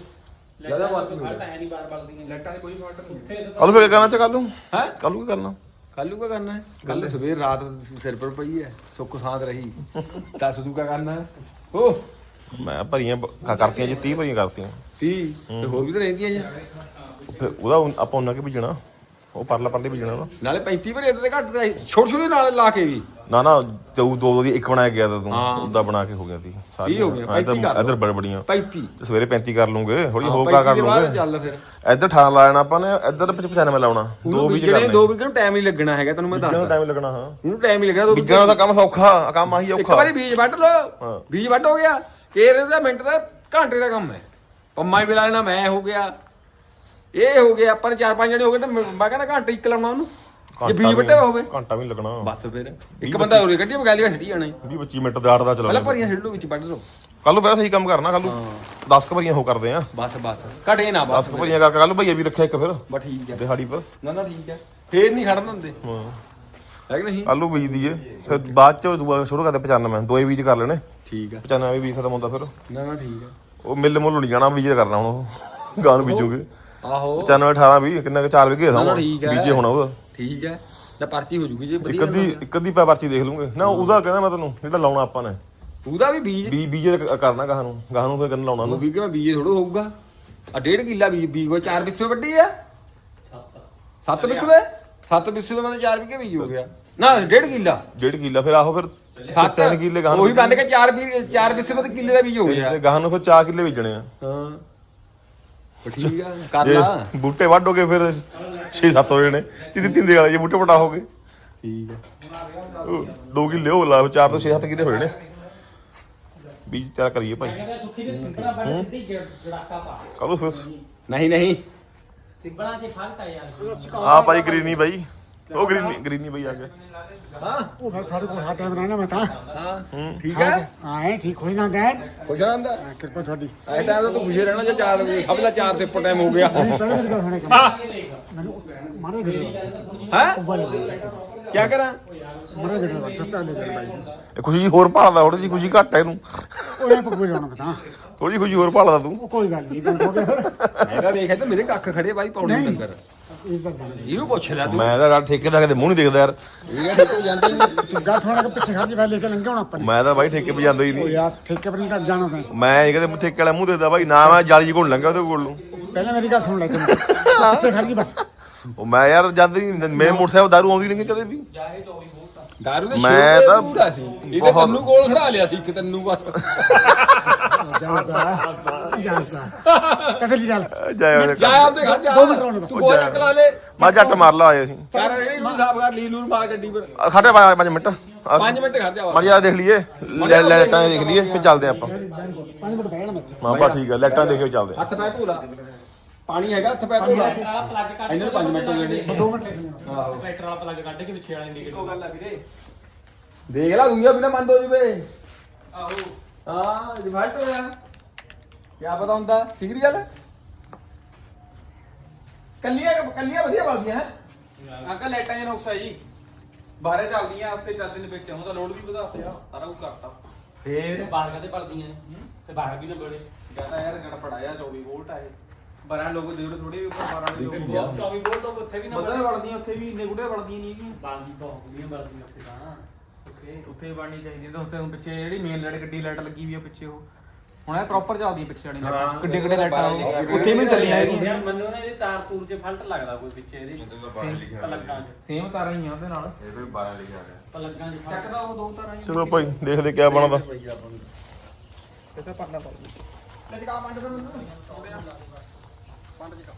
ਜ਼ਿਆਦਾ working ਫਾਲਟ ਹੈ ਨਹੀਂ ਬਾਰ ਬਲਦੀਆਂ ਲਾਈਟਾਂ ਦੀ ਕੋਈ ਫਾਲਟ ਨਹੀਂ ਉੱਥੇ ਕੱਲ ਫੇਰ ਕਰਨਾ ਚ ਕੱਲ ਨੂੰ? ਹੈ? ਕੱਲ ਨੂੰ ਕੀ ਕਰਨਾ? ਕੱਲ ਕੀ ਕਰਨਾ ਹੈ? ਕੱਲ ਸਵੇਰ ਰਾਤ ਸਿਰ ਪਰ ਪਈ ਹੈ ਸੁੱਖ ਸਾਥ ਰਹੀ। ਦੱਸ ਤੂੰ ਕੀ ਕਰਨਾ ਹੈ? ਓ ਮੈਂ ਭਰੀਆਂ ਬ- ਕਰਤੀਆਂ ਜੀ 30 ਭਰੀਆਂ ਕਰਤੀਆਂ। 30 ਤੇ ਹੋਰ ਵੀ ਤਾਂ ਰਹਿੰਦੀਆਂ ਜੀ। ਫਿਰ ਉਹਦਾ ਉਨ- ਆਪਾਂ ਉਹਨਾਂ ਕੇ ਭੇਜਣਾ। ਉਹ ਪਰਲਾ ਪਰਲੇ ਭੇਜਣਾ ਨਾਲੇ 35 ਭਰੇ ਤੇ ਘੱਟ ਤਾਂ ਛੋਟੇ ਛੋਟੇ ਨਾਲ ਲਾ ਕੇ ਵੀ। ਨਾ ਨਾ ਤੇ ਉਹ ਦੋ ਦੋ ਦੀ ਇੱਕ ਬਣਾਇਆ ਗਿਆ ਤਾਂ ਤੂੰ। ਉਹਦਾ ਬਣਾ ਕੇ ਹੋ ਗਿਆ ਸੀ ਵੀਹ ਹੋ ਇੱਧਰ 35 ਕਰ ਲਓ। ਇੱਧਰ ਬੜ ਬੜੀਆਂ 35 ਤੇ ਸਵੇਰੇ 35 ਕਰ ਲੂੰਗੇ ਹੌਲੀ ਹਾਂ, ਕਰ 35 ਕਰ ਲੂੰਗੇ। ਚੱਲ ਫਿਰ। ਇੱਧਰ 18 ਲਾ ਜਾਣਾ ਆਪਾਂ ਨੇ ਇੱਧਰ 95 ਲਾਉਣਾ ਦੋ ਬੀਜਣੇ ਕਰਨੇ। ਦੋ ਵੀਕ ਨੂੰ ਟਾਈਮ ਨਹੀਂ ਲੱਗਣਾ ਹੈਗਾ ਤੈਨੂੰ ਮੈਂ ਦੱਸਦਾ। ਟਾਈਮ ਲੱਗਣਾ ਹਾਂ। ਉਹਨੂੰ ਟਾਈਮ ਹੀ ਲੱਗਣਾ ਦੋ ਬੀਜਣਾ ਦਾ ਕੰਮ ਸੌਖਾ ਆ ਕੰਮ ਆਹੀ ਇੱਕ ਔਖਾ। ਵਾਰੀ ਬੀਜ ਵੱਢ। ਲਓ। ਬੀਜ ਵੱਢ ਹੋ ਗਿਆ ਕੇਰ ਦਾ ਮਿੰਟ ਦਾ ਘੰਟੇ ਦਾ ਕੰਮ ਹੈ। ਪੰਮਾ ਹੀ ਬਿਲਾ ਲੈਣਾ ਮੈਂ ਹੋ ਗਿਆ। ਇਹ ਹੋ ਗਿਆ ਆਪਾਂ ਨੇ ਚਾਰ ਪੰਜ ਜਣੇ ਹੋ ਗਏ ਤਾਂ ਮੈਂ ਮੈਂ ਕਹਿੰਦਾ ਘੰਟੇ ਇੱਕ ਲਾਉਣਾ ਉਹਨੂੰ। ਜੇ ਘੰਟਾ ਬੀਜ ਵੀ- ਵੱਟੇ ਹੋਵੇ। ਘੰਟਾ ਵੀ ਨੀ ਲੱਗਣਾ। ਬਸ ਫਿਰ। ਇੱਕ ਬੰਦਾ ਉਰੇ ਕੱਢੀ ਮਗਾ ਲਿਆ ਛੱਡੀ ਜਾਣਾ। 20 25 ਮਿੰਟ ਦੇ ਆਟ ਦਾ ਪਹਿਲਾਂ ਚਲਾ ਭਰੀਆਂ ਛੱਡ ਲਓ ਵਿੱਚ ਵੱਢ ਲਓ। ਕੱਲ ਨੂੰ ਪਹਿਲਾਂ ਸਹੀ ਕੰਮ ਕਰਨਾ ਕੱਲ ਨੂੰ। 10 ਕ ਭਰੀਆਂ ਹੋ ਕਰਦੇ ਆ। ਬਸ ਬਸ। ਘਟੇ ਨਾ 10 ਬਸ ਕ ਭਰੀਆਂ ਕਰਕੇ ਕੱਲ ਨੂੰ ਭਈਆ ਵੀ ਰੱਖਿਆ ਇੱਕ ਫਿਰ। ਬਸ ਠੀਕ ਹੈ ਦਿਹਾੜੀ ਪਰ। ਨਾ ਨਾ ਠੀਕ ਹੈ ਫੇਰ ਨਹੀਂ ਖੜਨ ਦਿੰਦੇ। ਹਾਂ। ਹੈ ਕਿ ਨਹੀਂ? ਆਲੂ ਬੀਜ ਦਈਏ ਫਿਰ ਬਾਅਦ ਚ ਦੂਆ ਸ਼ੁਰੂ ਕਰਦੇ 95 ਦੋਏ ਬੀਜ ਕਰ ਲੈਣੇ। ਠੀਕ ਹੈ 95 ਵੀ ਖਤਮ ਹੁੰਦਾ ਫਿਰ। ਨਾ ਨਾ ਠੀਕ ਹੈ ਉਹ ਮਿੱਲ ਮੁੱਲ ਨਹੀਂ ਜਾਣਾ ਬੀਜ ਕਰਨਾ ਹੁਣ ਉਹ। ਗਾਂ ਨੂੰ ਬੀਜੂਗੇ। ਆਹੋ। 95 18 20 ਕਿੰਨਾ ਕਿ 4 ਵਿਗੇ ਨਾ, ਨਾ, ਠੀਕ ਹੈ। ਬੀਜੇ ਹੋਣਾ ਉਹਦਾ। ਠੀਕ ਹੈ ਤਾਂ ਪਰਚੀ ਹੋ ਜੂਗੀ ਜੇ ਇੱਕ ਵਧੀਆ ਅੱਧੀ ਇੱਕ ਅੱਧੀ ਪਾ ਪਰਚੀ ਦੇਖ ਲੂੰਗੇ। ਨਾ ਉਹਦਾ ਕਹਿੰਦਾ ਮੈਂ ਤੈਨੂੰ ਜਿਹੜਾ ਲਾਉਣਾ ਆਪਾਂ ਨੇ। ਉਹਦਾ ਵੀ ਬੀਜ। ਬੀ ਬੀਜੇ ਕਰਨਾ ਗਾਹ ਨੂੰ। ਗਾਹ ਨੂੰ ਫਿਰ ਕਰਨ ਲਾਉਣਾ ਨਾ ਵੀ ਕਿਵੇਂ ਬੀਜ ਥੋੜਾ ਹੋਊਗਾ। ਆ ਡੇਢ ਕਿੱਲਾ ਬੀਜ ਬੀਜ ਕੋ ਚਾਰ ਵਿਸਵੇ ਵੱਡੀ ਆ। ਸੱਤ ਵਿਸਵੇ ਸੱਤ ਵਿਸਵੇ ਮਤਲਬ ਚਾਰ ਵਿਗੇ ਬੀਜ ਹੋ ਗਿਆ। ਨਾ ਡੇਢ ਕਿੱਲਾ। ਡੇਢ ਕਿੱਲਾ ਫਿਰ ਆਹੋ ਫਿਰ ਸੱਤ ਤਿੰਨ ਕਿੱਲੇ ਗਾਹ ਨੂੰ ਉਹੀ ਬੰਦ ਕੇ ਚਾਰ ਵੀ ਚਾਰ ਵਿਸਵੇ ਮਤਲਬ ਕਿੱਲੇ ਦਾ ਬੀਜ ਹੋ ਗਿਆ। ਤੇ ਗਾਹ ਨੂੰ ਫਿਰ 4 ਕਿੱਲੇ ਬੀਜਣੇ ਆ। ਹਾਂ। ਠੀਕ ਆ ਕਰ ਜੇ ਲਾ। ਬੂਟੇ ਵੱਢੋਗੇ ਫਿਰ 6-7 ਹੋ ਜਾਣੇ। ਤਿੰਨ ਤਿੰਨ ਦੇ ਵਾਲੇ ਜੇ ਬੂਟੇ ਵੱਡਾ ਹੋਗੇ ਠੀਕ ਹੈ 2 ਕਿੱਲੇ ਹੋ ਲਾ 4 ਤੋਂ 6-7 ਕਿੱਲੇ ਹੋ ਜਾਣੇ। ਬੀਜ ਤਿਆਰ ਕਰੀਏ ਭਾਈ। ਕਹਿੰਦਾ ਸੁੱਖੀ ਦੇ ਸਿੰਪਲਾ ਬਣ ਸਿੱਧੀ ਜੜਾਕਾ ਪਾ ਕੱਲ ਫਿਰ। ਨਹੀਂ ਨਹੀਂ। ਸਿੰਪਲਾ ਚ ਫਾਲਟ ਆ ਯਾਰ। ਆ ਭਾਈ ਗ੍ਰੀਨੀ ਬਾਈ। ਉਹ ਗ੍ਰੀਨੀ ਗ੍ਰੀਨੀ ਬਾਈ ਆ ਗਿਆ ਹਾਂ? ਉਹ ਫਿਰ ਤੁਹਾਡੇ ਕੋਲ ਟਾਈਮ ਰਹਿਣਾ ਮੈਂ ਤਾਂ। ਹਾਂ। ਠੀਕ ਹੈ? ਆਏ ਠੀਕ ਹੋਈ ਨਾ ਗਏ ਖੁਸ਼ ਰਹਿੰਦਾ? ਕਿਰਪਾ ਤੁਹਾਡੀ। ਐ ਟਾਈਮ ਤਾਂ ਤੂੰ ਖੁਸ਼ ਰਹਿਣਾ ਜੇ ਚਾਰ ਵਜੇ? ਸਭ ਦਾ ਚਾਰ ਤੇ ਟਾਈਮ ਹੋ ਗਿਆ। ਪਹਿਲਾਂ ਮੇਰੀ ਗੱਲ ਸੁਣੇ ਮੈਨੂੰ ਮਾਰੇ ਗਏ ਹੈ? ਕੀ ਕਰਾਂ। ਮਾਰੇ ਗਏ ਸੱਤਾ ਲੈ ਗਏ ਬਾਈ। ਇਹ ਖੁਸ਼ੀ ਹੋਰ ਭਾਲਦਾ ਥੋੜੀ ਜੀ ਖੁਸ਼ੀ ਘੱਟ ਹੈ ਇਹਨੂੰ। ਉਹ ਇਹ ਪਕਵੇ ਜਾਣਾ ਤਾਂ। ਥੋੜੀ ਖੁਸ਼ੀ ਹੋਰ ਭਾਲਦਾ ਤੂੰ। ਕੋਈ ਗੱਲ ਨਹੀਂ ਤਾਂ ਹੋ ਗਿਆ ਮੈਂ ਤਾਂ ਦੇਖਿਆ ਤੇ ਮੇਰੇ ਕੱਖ ਖੜੇ ਬਾਈ ਪੌੜੀ ਲੰਗਰ ਨਹੀਂ। ਇਹਨੂੰ ਪੁੱਛ ਲੈ ਤੂੰ। ਮੈਂ ਤਾਂ ਯਾਰ ਠੇਕੇ ਦਾ ਕਦੇ ਮੂੰਹ ਨਹੀਂ ਦੇਖਦਾ ਯਾਰ। ਇਹ ਠੀਕ ਹੋ ਜਾਂਦੇ ਨਹੀਂ। ਤੂੰ ਗੱਲ ਸੁਣਾ ਕੇ ਪਿੱਛੇ ਖੜ ਕੇ ਲੈ ਕੇ ਲੰਘੇ ਹੁਣ ਆਪਾਂ ਨੇ। ਮੈਂ ਤਾਂ ਬਾਈ ਠੇਕੇ 'ਤੇ ਜਾਂਦਾ ਹੀ ਉਹ ਨਹੀਂ ਯਾਰ ਠੇਕੇ ਪਰ ਨਹੀਂ ਤਾਂ ਜਾਣਾ ਤਾਂ। ਮੈਂ ਇਹ ਕਦੇ ਠੇਕੇ ਵਾਲਾ ਮੂੰਹ ਦੇਖਦਾ ਬਾਈ ਨਾ ਮੈਂ ਜਾਲੀ ਜੀ ਕੋਲ ਲੰਘਾ ਉਹਦੇ ਕੋਲ ਨੂੰ। ਪਹਿਲਾਂ ਮੇਰੀ ਗੱਲ ਸੁਣ ਲੈ ਤੂੰ। ਪਿੱਛੇ ਖੜ ਗਈ ਬਸ। ਉਹ ਮੈਂ ਯਾਰ ਜਦ ਹੀ ਮੇਰੇ ਮੋਟਰਸਾਈਕਲ ਦਾਰੂ ਆਉਂਦੀ ਨਹੀਂ ਕਦੇ ਵੀ। ਦਾਰੂ ਦੇ ਮੈਂ ਤਾਂ ਪੂਰਾ ਸੀ। ਇਹ ਤੇ ਤੈਨੂੰ ਕੋਲ ਖੜਾ ਲਿਆ ਸੀ ਇੱਕ ਤੈਨੂੰ ਬਸ। ਜਾਂਦਾ ਜਾਂਦਾ ਕਦੇ ਚੱਲ ਉਹਦੇ ਜਾ ਘਰ। ਆਪਦੇ ਘਰ ਜਾ। ਦੋ ਮਿੰਟ ਰੌਣੇ ਬਸ। ਤੂੰ ਗੋਲ ਚੱਕ ਲਾ ਲੈ। ਮੈਂ ਜੱਟ ਮਾਰ ਲਾ ਆਏ ਸੀ। ਚਾਰ ਜਿਹੜੀ ਨੂੰ ਸਾਫ਼ ਕਰ ਲੀ ਲੂਰ ਮਾਰ ਗੱਡੀ ਪਰ। ਆ ਖੜੇ 5 ਮਿੰਟ। 5 ਮਿੰਟ ਖੜ ਜਾ ਮੜਿਆ ਦੇਖ ਲਈਏ। ਲੈ ਲੈਟਾਂ ਦੇਖ ਲਈਏ ਫਿਰ ਚੱਲਦੇ ਆਪਾਂ। ਪੰਜ ਮਿੰਟ ਬਹਿਣਾ ਮੈਂ ਮਾਂ ਬਾ ਠੀਕ ਆ ਲੈਟਾਂ ਦੇਖ ਕੇ ਚੱਲਦੇ ਹੱਥ ਪੈ ਧੂਲਾ ਪਾਣੀ ਹੈਗਾ ਹੱਥ ਪੈ ਧੂਲਾ ਵਾਲਾ ਪਲੱਗ ਕੱਢ ਇਹਨਾਂ ਨੂੰ 5 ਮਿੰਟ ਹੋ ਜਾਣੇ ਦੋ ਮਿੰਟ। ਟਰੈਕਟਰ ਵਾਲਾ ਪਲੱਗ ਕੱਢ ਕੇ ਪਿੱਛੇ ਵਾਲਾ ਇੰਡੀਕੇਟਰ ਉਹ ਗੱਲ ਆ ਵੀਰੇ। ਦੇਖ ਲਾ ਦੁਨੀਆ ਬਿਨਾ ਮੰਨ ਦੋ ਜਵੇ। ਆਹੋ। ਹਾਂ ਰਿਵਰਟ ਹੋਇਆ। ਕੀ ਪਤਾ ਹੁੰਦਾ ਠੀਕ ਨਹੀਂ ਗੱਲ? ਕੱਲੀਆਂ ਕੱਲੀਆਂ ਵਧੀਆ ਬਲਦੀਆਂ ਹੈ? ਅੰਕਲ ਲਾਈਟਾਂ ਦੇ ਨੁਕਸਾ ਜੀ। ਬਾਹਰੇ ਚੱਲਦੀਆਂ ਉੱਤੇ ਚੱਲਦੇ ਨੇ ਵਿੱਚ। ਉਹਦਾ ਲੋਡ ਵੀ ਵਧਾਤੇ ਆ ਸਾਰਾ ਕੁਝ ਕਰਤਾ। ਫੇਰ? ਬਾਹਰ ਕਦੇ ਪਲਦੀਆਂ ਨੇ ਤੇ ਬਾਹਰ ਵੀ ਤਾਂ ਬੜੇ। ਕਹਿੰਦਾ ਯਾਰ ਗੜਪੜਾ ਆ 24 ਵੋਲਟ ਆ ਇਹ। ਬਰਾਂ ਲੋਕ ਦੇਵੜੇ ਥੋੜੇ ਵੀ ਉੱਪਰ 12 ਦੇ ਲੋਕ 24 ਵੋਲਟ ਤੋਂ ਉੱਥੇ ਵੀ ਨਾ ਬਦਲ ਵੜਦੀਆਂ ਉੱਥੇ ਵੀ ਇੰਨੇ ਗੁੜੇ ਵੜਦੀਆਂ ਨਹੀਂ ਹੈਗੀਆਂ ਬਾਂਦੀ ਬਹੁਤ ਵਧੀਆ ਬਲਦੀਆਂ ਉੱਥੇ ਤਾਂ। ਓਕੇ ਉੱਥੇ ਬਣਨੀ ਚਾਹੀਦੀ ਤੇ ਉੱਥੇ ਹੁਣ ਪਿੱਛੇ ਜਿਹੜੀ ਮੇਨ ਲਾਈਟ ਗੱਡੀ ਲਾਈਟ ਲੱਗੀ ਵੀ ਆ ਪਿੱਛੇ ਉਹ। ਹੁਣ ਇਹ ਪ੍ਰੋਪਰ ਚੱਲਦੀ ਪਿੱਛੇ ਵਾਲੀ ਲਾਈਟ ਕਿੱਡੇ ਕਿੱਡੇ ਲਾਈਟਾਂ ਉਹ। ਉੱਥੇ ਵੀ ਚੱਲੀ ਹੈਗੀ ਯਾਰ ਮੈਨੂੰ ਨਾ ਇਹਦੀ ਤਾਰ ਤੂਰ 'ਚ ਫਲਟ ਲੱਗਦਾ ਕੋਈ ਪਿੱਛੇ ਇਹਦੀ। ਪਲੱਗਾਂ 'ਚ। ਸੇਮ ਤਾਰਾਂ ਹੀ ਆ ਉਹਦੇ ਨਾਲ। ਪਲੱਗਾਂ 'ਚ ਚੱਕ ਦਾ ਉਹ ਦੋ ਤਾਰਾਂ ਹੀ ਚਲੋ ਭਾਈ ਦੇਖਦੇ ਕਿਆ ਬਣਦਾ। ਕਿਤੇ ਪਰਨਾ ਪਾ